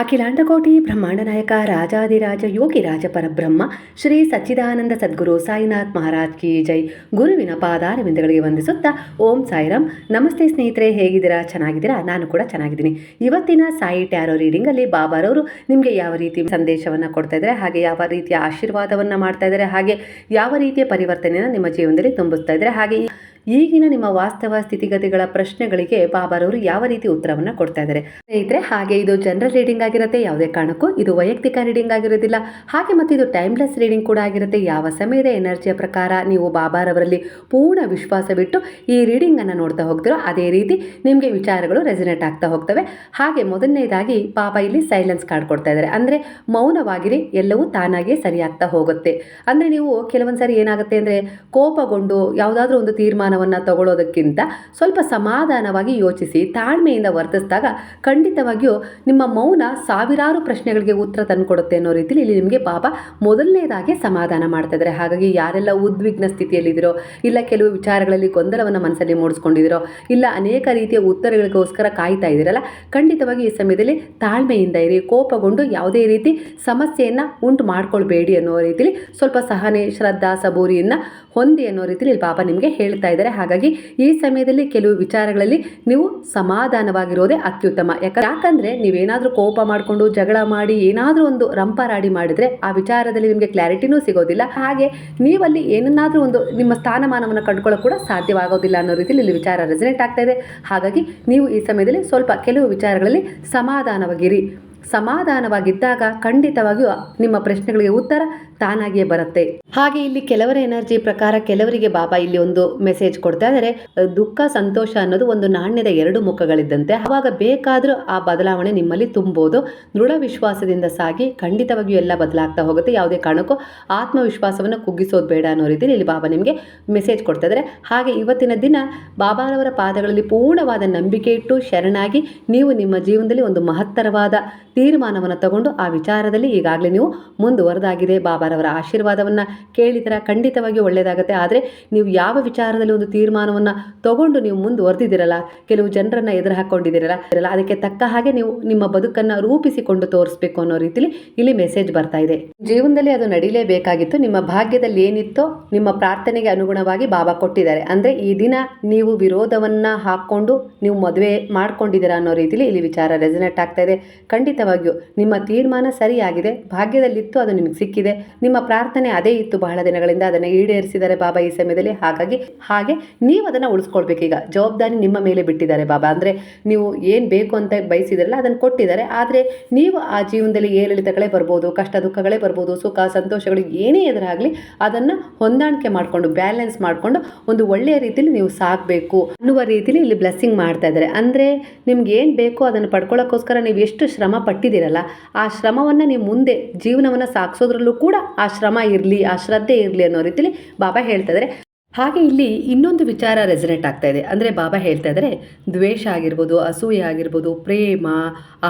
ಅಖಿಲಾಂಡಕೋಟಿ ಬ್ರಹ್ಮಾಂಡ ನಾಯಕ ರಾಜಾದಿರಾಜ ಯೋಗಿ ರಾಜ ಪರಬ್ರಹ್ಮ ಶ್ರೀ ಸಚ್ಚಿದಾನಂದ ಸದ್ಗುರು ಸಾಯಿನಾಥ್ ಮಹಾರಾಜ್ ಕಿ ಜೈ. ಗುರುವಿನ ಪಾದಾರವಿಂದಗಳಿಗೆ ವಂದಿಸುತ್ತಾ ಓಂ ಸಾಯಿರಾಮ್ ನಮಸ್ತೆ ಸ್ನೇಹಿತರೆ, ಹೇಗಿದ್ದೀರಾ? ಚೆನ್ನಾಗಿದ್ದೀರಾ? ನಾನು ಕೂಡ ಚೆನ್ನಾಗಿದ್ದೀನಿ. ಇವತ್ತಿನ ಸಾಯಿ ಟ್ಯಾರೋ ರೀಡಿಂಗಲ್ಲಿ ಬಾಬಾರವರು ನಿಮಗೆ ಯಾವ ರೀತಿ ಸಂದೇಶವನ್ನು ಕೊಡ್ತಾ ಇದ್ದಾರೆ, ಹಾಗೆ ಯಾವ ರೀತಿಯ ಆಶೀರ್ವಾದವನ್ನು ಮಾಡ್ತಾ ಇದ್ದಾರೆ, ಹಾಗೆ ಯಾವ ರೀತಿಯ ಪರಿವರ್ತನೆಯನ್ನು ನಿಮ್ಮ ಜೀವನದಲ್ಲಿ ತುಂಬಿಸ್ತಾ ಇದ್ದಾರೆ, ಹಾಗೆ ಈಗಿನ ನಿಮ್ಮ ವಾಸ್ತವ ಸ್ಥಿತಿಗತಿಗಳ ಪ್ರಶ್ನೆಗಳಿಗೆ ಬಾಬಾರವರು ಯಾವ ರೀತಿ ಉತ್ತರವನ್ನು ಕೊಡ್ತಾ ಇದ್ದಾರೆ. ಸ್ನೇಹಿತರೆ, ಹಾಗೆ ಇದು ಜನರಲ್ ರೀಡಿಂಗ್ ಆಗಿರುತ್ತೆ, ಯಾವುದೇ ಕಾರಣಕ್ಕೂ ಇದು ವೈಯಕ್ತಿಕ ರೀಡಿಂಗ್ ಆಗಿರೋದಿಲ್ಲ. ಹಾಗೆ ಮತ್ತು ಇದು ಟೈಮ್ಲೆಸ್ ರೀಡಿಂಗ್ ಕೂಡ ಆಗಿರುತ್ತೆ. ಯಾವ ಸಮಯದ ಎನರ್ಜಿಯ ಪ್ರಕಾರ ನೀವು ಬಾಬಾರವರಲ್ಲಿ ಪೂರ್ಣ ವಿಶ್ವಾಸವಿಟ್ಟು ಈ ರೀಡಿಂಗನ್ನು ನೋಡ್ತಾ ಹೋಗ್ತಿರೋ, ಅದೇ ರೀತಿ ನಿಮಗೆ ವಿಚಾರಗಳು ರೆಸಿನೇಟ್ ಆಗ್ತಾ ಹೋಗ್ತವೆ. ಹಾಗೆ ಮೊದಲನೇದಾಗಿ ಬಾಬಾ ಇಲ್ಲಿ ಸೈಲೆನ್ಸ್ ಕಾರ್ಡ್ ಕೊಡ್ತಾ ಇದ್ದಾರೆ. ಅಂದರೆ ಮೌನವಾಗಿರಿ, ಎಲ್ಲವೂ ತಾನಾಗಿಯೇ ಸರಿಯಾಗ್ತಾ ಹೋಗುತ್ತೆ. ಅಂದರೆ ನೀವು ಕೆಲವೊಂದು ಸಾರಿ ಏನಾಗುತ್ತೆ ಅಂದರೆ ಕೋಪಗೊಂಡು ಯಾವುದಾದ್ರೂ ಒಂದು ತೀರ್ಮಾನವನ್ನು ತಗೊಳ್ಳೋದಕ್ಕಿಂತ ಸ್ವಲ್ಪ ಸಮಾಧಾನವಾಗಿ ಯೋಚಿಸಿ, ತಾಳ್ಮೆಯಿಂದ ವರ್ತಿಸಿದಾಗ ಖಂಡಿತವಾಗಿಯೂ ನಿಮ್ಮ ಮೌನ ಸಾವಿರಾರು ಪ್ರಶ್ನೆಗಳಿಗೆ ಉತ್ತರ ತಂದುಕೊಡುತ್ತೆ ಅನ್ನೋ ರೀತಿಯಲ್ಲಿ ಇಲ್ಲಿ ನಿಮಗೆ ಪಾಪ ಮೊದಲನೇದಾಗಿ ಸಮಾಧಾನ ಮಾಡ್ತಾ ಇದ್ದಾರೆ. ಹಾಗಾಗಿ ಯಾರೆಲ್ಲ ಉದ್ವಿಗ್ನ ಸ್ಥಿತಿಯಲ್ಲಿದ್ದೀರೋ, ಇಲ್ಲ ಕೆಲವು ವಿಚಾರಗಳಲ್ಲಿ ಗೊಂದಲವನ್ನು ಮನಸ್ಸಲ್ಲಿ ಮೂಡಿಸ್ಕೊಂಡಿದ್ದೀರೋ, ಇಲ್ಲ ಅನೇಕ ರೀತಿಯ ಉತ್ತರಗಳಿಗೋಸ್ಕರ ಕಾಯ್ತಾ ಇದ್ದೀರಲ್ಲ, ಖಂಡಿತವಾಗಿ ಈ ಸಮಯದಲ್ಲಿ ತಾಳ್ಮೆಯಿಂದ ಇರಿ, ಕೋಪಗೊಂಡು ಯಾವುದೇ ರೀತಿ ಸಮಸ್ಯೆಯನ್ನು ಉಂಟು ಮಾಡ್ಕೊಳ್ಬೇಡಿ ಅನ್ನೋ ರೀತಿಯಲ್ಲಿ ಸ್ವಲ್ಪ ಸಹನೆ, ಶ್ರದ್ಧಾ, ಸಬೂರಿಯನ್ನು ಹೊಂದಿ ಅನ್ನೋ ರೀತಿಯಲ್ಲಿ ಬಾಬಾ ನಿಮಗೆ ಹೇಳ್ತಾ ಹಾಗಾಗಿ ಈ ಸಮಯದಲ್ಲಿ ಕೆಲವು ವಿಚಾರಗಳಲ್ಲಿ ನೀವು ಸಮಾಧಾನವಾಗಿರೋದೇ ಅತ್ಯುತ್ತಮ. ಯಾಕ ಯಾಕಂದ್ರೆ ನೀವೇನಾದರೂ ಕೋಪ ಮಾಡಿಕೊಂಡು ಜಗಳ ಮಾಡಿ ಏನಾದರೂ ಒಂದು ರಂಪರಾಡಿ ಮಾಡಿದ್ರೆ ಆ ವಿಚಾರದಲ್ಲಿ ನಿಮಗೆ ಕ್ಲಾರಿಟಿನೂ ಸಿಗೋದಿಲ್ಲ. ಹಾಗೆ ನೀವಲ್ಲಿ ಏನನ್ನಾದರೂ ಒಂದು ನಿಮ್ಮ ಸ್ಥಾನಮಾನವನ್ನು ಕಂಡುಕೊಳ್ಳೋ ಕೂಡ ಸಾಧ್ಯವಾಗೋದಿಲ್ಲ ಅನ್ನೋ ರೀತಿಯಲ್ಲಿ ಇಲ್ಲಿ ವಿಚಾರ ರೆಸಿನೇಟ್ ಆಗ್ತಾ ಇದೆ. ಹಾಗಾಗಿ ನೀವು ಈ ಸಮಯದಲ್ಲಿ ಸ್ವಲ್ಪ ಕೆಲವು ವಿಚಾರಗಳಲ್ಲಿ ಸಮಾಧಾನವಾಗಿರಿ. ಸಮಾಧಾನವಾಗಿದ್ದಾಗ ಖಂಡಿತವಾಗಿಯೂ ನಿಮ್ಮ ಪ್ರಶ್ನೆಗಳಿಗೆ ಉತ್ತರ ತಾನಾಗಿಯೇ ಬರುತ್ತೆ. ಹಾಗೆ ಇಲ್ಲಿ ಕೆಲವರ ಎನರ್ಜಿ ಪ್ರಕಾರ ಕೆಲವರಿಗೆ ಬಾಬಾ ಇಲ್ಲಿ ಒಂದು ಮೆಸೇಜ್ ಕೊಡ್ತಾ ಇದ್ದಾರೆ. ದುಃಖ, ಸಂತೋಷ ಅನ್ನೋದು ಒಂದು ನಾಣ್ಯದ ಎರಡು ಮುಖಗಳಿದ್ದಂತೆ. ಆವಾಗ ಬೇಕಾದರೂ ಆ ಬದಲಾವಣೆ ನಿಮ್ಮಲ್ಲಿ ತುಂಬೋದು. ದೃಢ ವಿಶ್ವಾಸದಿಂದ ಸಾಗಿ ಖಂಡಿತವಾಗಿಯೂ ಎಲ್ಲ ಬದಲಾಗ್ತಾ ಹೋಗುತ್ತೆ. ಯಾವುದೇ ಕಾರಣಕ್ಕೂ ಆತ್ಮವಿಶ್ವಾಸವನ್ನು ಕುಗ್ಗಿಸೋದು ಬೇಡ ಅನ್ನೋ ರೀತಿಯಲ್ಲಿ ಇಲ್ಲಿ ಬಾಬಾ ನಿಮಗೆ ಮೆಸೇಜ್ ಕೊಡ್ತಾ ಇದ್ದಾರೆ. ಹಾಗೆ ಇವತ್ತಿನ ದಿನ ಬಾಬಾರವರ ಪಾದಗಳಲ್ಲಿ ಪೂರ್ಣವಾದ ನಂಬಿಕೆ ಇಟ್ಟು ಶರಣಾಗಿ ನೀವು ನಿಮ್ಮ ಜೀವನದಲ್ಲಿ ಒಂದು ಮಹತ್ತರವಾದ ತೀರ್ಮಾನವನ್ನು ತಗೊಂಡು ಆ ವಿಚಾರದಲ್ಲಿ ಈಗಾಗಲೇ ನೀವು ಮುಂದುವರೆದಾಗಿದೆ. ಬಾಬಾರವರ ಆಶೀರ್ವಾದವನ್ನು ಕೇಳಿದರೆ. ಖಂಡಿತವಾಗಿ ಒಳ್ಳೆಯದಾಗುತ್ತೆ ಆದರೆ ನೀವು ಯಾವ ವಿಚಾರದಲ್ಲಿ ಒಂದು ತೀರ್ಮಾನವನ್ನು ತಗೊಂಡು ನೀವು ಮುಂದುವರೆದಿದ್ದೀರಲ್ಲ, ಕೆಲವು ಜನರನ್ನು ಎದುರು ಹಾಕ್ಕೊಂಡಿದ್ದೀರಲ್ಲ ಇರಲ್ಲ ಅದಕ್ಕೆ ತಕ್ಕ ಹಾಗೆ ನೀವು ನಿಮ್ಮ ಬದುಕನ್ನು ರೂಪಿಸಿಕೊಂಡು ತೋರಿಸ್ಬೇಕು ಅನ್ನೋ ರೀತಿಲಿ ಇಲ್ಲಿ ಮೆಸೇಜ್ ಬರ್ತಾ ಇದೆ. ಜೀವನದಲ್ಲಿ ಅದು ನಡೀಲೇಬೇಕಾಗಿತ್ತು. ನಿಮ್ಮ ಭಾಗ್ಯದಲ್ಲಿ ಏನಿತ್ತೋ ನಿಮ್ಮ ಪ್ರಾರ್ಥನೆಗೆ ಅನುಗುಣವಾಗಿ ಬಾಬಾ ಕೊಟ್ಟಿದ್ದಾರೆ. ಅಂದರೆ ಈ ದಿನ ನೀವು ವಿರೋಧವನ್ನು ಹಾಕ್ಕೊಂಡು ನೀವು ಮದುವೆ ಮಾಡ್ಕೊಂಡಿದ್ದೀರಾ ಅನ್ನೋ ರೀತಿಲಿ ಇಲ್ಲಿ ವಿಚಾರ ರೆಸನೇಟ್ ಆಗ್ತಾ ಇದೆ. ಖಂಡಿತವಾಗಿಯೂ ನಿಮ್ಮ ತೀರ್ಮಾನ ಸರಿಯಾಗಿದೆ, ಭಾಗ್ಯದಲ್ಲಿತ್ತು ಅದು ನಿಮಗೆ ಸಿಕ್ಕಿದೆ. ನಿಮ್ಮ ಪ್ರಾರ್ಥನೆ ಅದೇ ಇತ್ತು ಬಹಳ ದಿನಗಳಿಂದ ಅದನ್ನು ಈಡೇರಿಸಿದ್ದಾರೆ ಬಾಬಾ ಈ ಸಮಯದಲ್ಲಿ. ಹಾಗಾಗಿ, ಹಾಗೆ ನೀವು ಅದನ್ನು ಉಳಿಸ್ಕೊಳ್ಬೇಕೀಗ ಜವಾಬ್ದಾರಿ ನಿಮ್ಮ ಮೇಲೆ ಬಿಟ್ಟಿದ್ದಾರೆ ಬಾಬಾ. ಅಂದರೆ ನೀವು ಏನು ಬೇಕು ಅಂತ ಬಯಸಿದ್ರಲ್ಲ ಅದನ್ನು ಕೊಟ್ಟಿದ್ದಾರೆ. ಆದರೆ ನೀವು ಆ ಜೀವನದಲ್ಲಿ ಏರಿಳಿತಗಳೇ ಬರ್ಬೋದು, ಕಷ್ಟ ದುಃಖಗಳೇ ಬರ್ಬೋದು, ಸುಖ, ಸಂತೋಷಗಳು ಏನೇ ಎದುರಾಗಲಿ ಅದನ್ನು ಹೊಂದಾಣಿಕೆ ಮಾಡಿಕೊಂಡು ಬ್ಯಾಲೆನ್ಸ್ ಮಾಡಿಕೊಂಡು ಒಂದು ಒಳ್ಳೆಯ ರೀತಿಯಲ್ಲಿ ನೀವು ಸಾಕಬೇಕು ಅನ್ನುವ ರೀತಿಯಲ್ಲಿ ಇಲ್ಲಿ ಬ್ಲೆಸ್ಸಿಂಗ್ ಮಾಡ್ತಾ ಇದ್ದಾರೆ. ಅಂದರೆ ನಿಮ್ಗೆ ಏನು ಬೇಕೋ ಅದನ್ನು ಪಡ್ಕೊಳ್ಳೋಕ್ಕೋಸ್ಕರ ನೀವು ಎಷ್ಟು ಶ್ರಮ ಪಟ್ಟಿದ್ದೀರಲ್ಲ, ಆ ಶ್ರಮವನ್ನು ನೀವು ಮುಂದೆ ಜೀವನವನ್ನು ಸಾಗಿಸೋದ್ರಲ್ಲೂ ಕೂಡ ಆ ಶ್ರಮ ಇರಲಿ, ಆ ಶ್ರದ್ಧೆ ಇರಲಿ ಅನ್ನೋ ರೀತಿಯಲ್ಲಿ ಬಾಬಾ ಹೇಳ್ತಾ ಇದ್ದಾರೆ ಹಾಗೆ ಇಲ್ಲಿ ಇನ್ನೊಂದು ವಿಚಾರ ರೆಸಿನೇಟ್ ಆಗ್ತಾ ಇದೆ. ಅಂದರೆ ಬಾಬಾ ಹೇಳ್ತಾ ಇದ್ದಾರೆ ದ್ವೇಷ ಆಗಿರ್ಬೋದು, ಅಸೂಯೆ ಆಗಿರ್ಬೋದು, ಪ್ರೇಮ,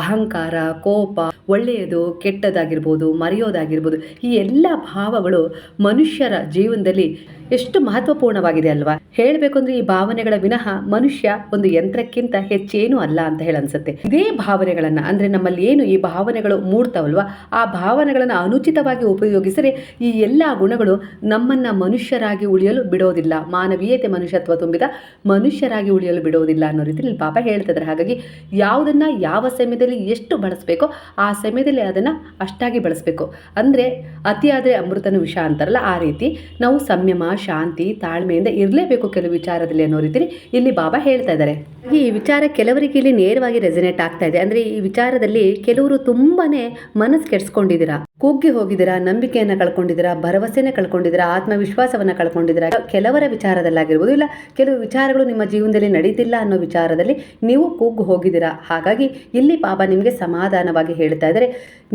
ಅಹಂಕಾರ, ಕೋಪ, ಒಳ್ಳೆಯದು, ಕೆಟ್ಟದಾಗಿರ್ಬೋದು, ಮರೆಯೋದಾಗಿರ್ಬೋದು, ಈ ಎಲ್ಲ ಭಾವಗಳು ಮನುಷ್ಯರ ಜೀವನದಲ್ಲಿ ಎಷ್ಟು ಮಹತ್ವಪೂರ್ಣವಾಗಿದೆ ಅಲ್ವಾ? ಹೇಳಬೇಕು ಅಂದ್ರೆ ಈ ಭಾವನೆಗಳ ವಿನಃ ಮನುಷ್ಯ ಒಂದು ಯಂತ್ರಕ್ಕಿಂತ ಹೆಚ್ಚೇನು ಅಲ್ಲ ಅಂತ ಹೇಳಿ ಅನ್ಸುತ್ತೆ. ಇದೇ ಭಾವನೆಗಳನ್ನು, ಅಂದರೆ ನಮ್ಮಲ್ಲಿ ಏನು ಈ ಭಾವನೆಗಳು ಮೂಡ್ತಾವಲ್ವಾ, ಆ ಭಾವನೆಗಳನ್ನು ಅನುಚಿತವಾಗಿ ಉಪಯೋಗಿಸಿದರೆ ಈ ಎಲ್ಲ ಗುಣಗಳು ನಮ್ಮನ್ನ ಮನುಷ್ಯರಾಗಿ ಉಳಿಯಲು ಬಿಡೋದಿಲ್ಲ. ಮಾನವೀಯತೆ ಮನುಷ್ಯತ್ವ ತುಂಬಿದ ಮನುಷ್ಯರಾಗಿ ಉಳಿಯಲು ಬಿಡೋದಿಲ್ಲ ಅನ್ನೋ ರೀತಿಯಲ್ಲಿ ಪಾಪ ಹೇಳ್ತಿದ್ದಾರೆ ಹಾಗಾಗಿ ಯಾವುದನ್ನ ಯಾವ ಸಮಯದಲ್ಲಿ ಎಷ್ಟು ಬಳಸಬೇಕೋ ಆ ಸಮಯದಲ್ಲಿ ಅದನ್ನು ಅಷ್ಟಾಗಿ ಬಳಸಬೇಕು. ಅಂದರೆ ಅತಿಯಾದರೆ ಅಮೃತನು ವಿಷ ಅಂತಾರಲ್ಲ, ಆ ರೀತಿ ನಾವು ಸಂಯಮ ಶಾಂತಿ, ತಾಳ್ಮೆಯಿಂದ ಇರಲೇಬೇಕು ಕೆಲವು ವಿಚಾರದಲ್ಲಿ ಅನ್ನೋ ರೀತಿ ಇಲ್ಲಿ ಬಾಬಾ ಹೇಳ್ತಾ ಇದ್ದಾರೆ. ಈ ವಿಚಾರ ಕೆಲವರಿಗೆ ಇಲ್ಲಿ ನೇರವಾಗಿ ರೆಸಿನೇಟ್ ಆಗ್ತಾ ಇದೆ. ಅಂದ್ರೆ ಈ ವಿಚಾರದಲ್ಲಿ ಕೆಲವರು ತುಂಬಾನೇ ಮನಸ್ಸು ಕೆಡ್ಸ್ಕೊಂಡಿದ್ದೀರಾ? ಕುಗ್ಗಿ ಹೋಗಿದ್ದೀರಾ? ನಂಬಿಕೆಯನ್ನು ಕಳ್ಕೊಂಡಿದ್ದೀರಾ? ಭರವಸೆನ ಕಳ್ಕೊಂಡಿದ್ದೀರಾ? ಆತ್ಮವಿಶ್ವಾಸವನ್ನ ಕಳ್ಕೊಂಡಿದ್ದೀರಾ? ಕೆಲವರ ವಿಚಾರದಲ್ಲಾಗಿರ್ಬೋದು, ಇಲ್ಲ ಕೆಲವು ವಿಚಾರಗಳು ನಿಮ್ಮ ಜೀವನದಲ್ಲಿ ನಡೀತಿಲ್ಲ ಅನ್ನೋ ವಿಚಾರದಲ್ಲಿ ನೀವು ಕುಗ್ಗು ಹೋಗಿದ್ದೀರಾ? ಹಾಗಾಗಿ ಇಲ್ಲಿ ಬಾಬಾ ನಿಮಗೆ ಸಮಾಧಾನವಾಗಿ ಹೇಳ್ತಾ ಇದ್ದಾರೆ.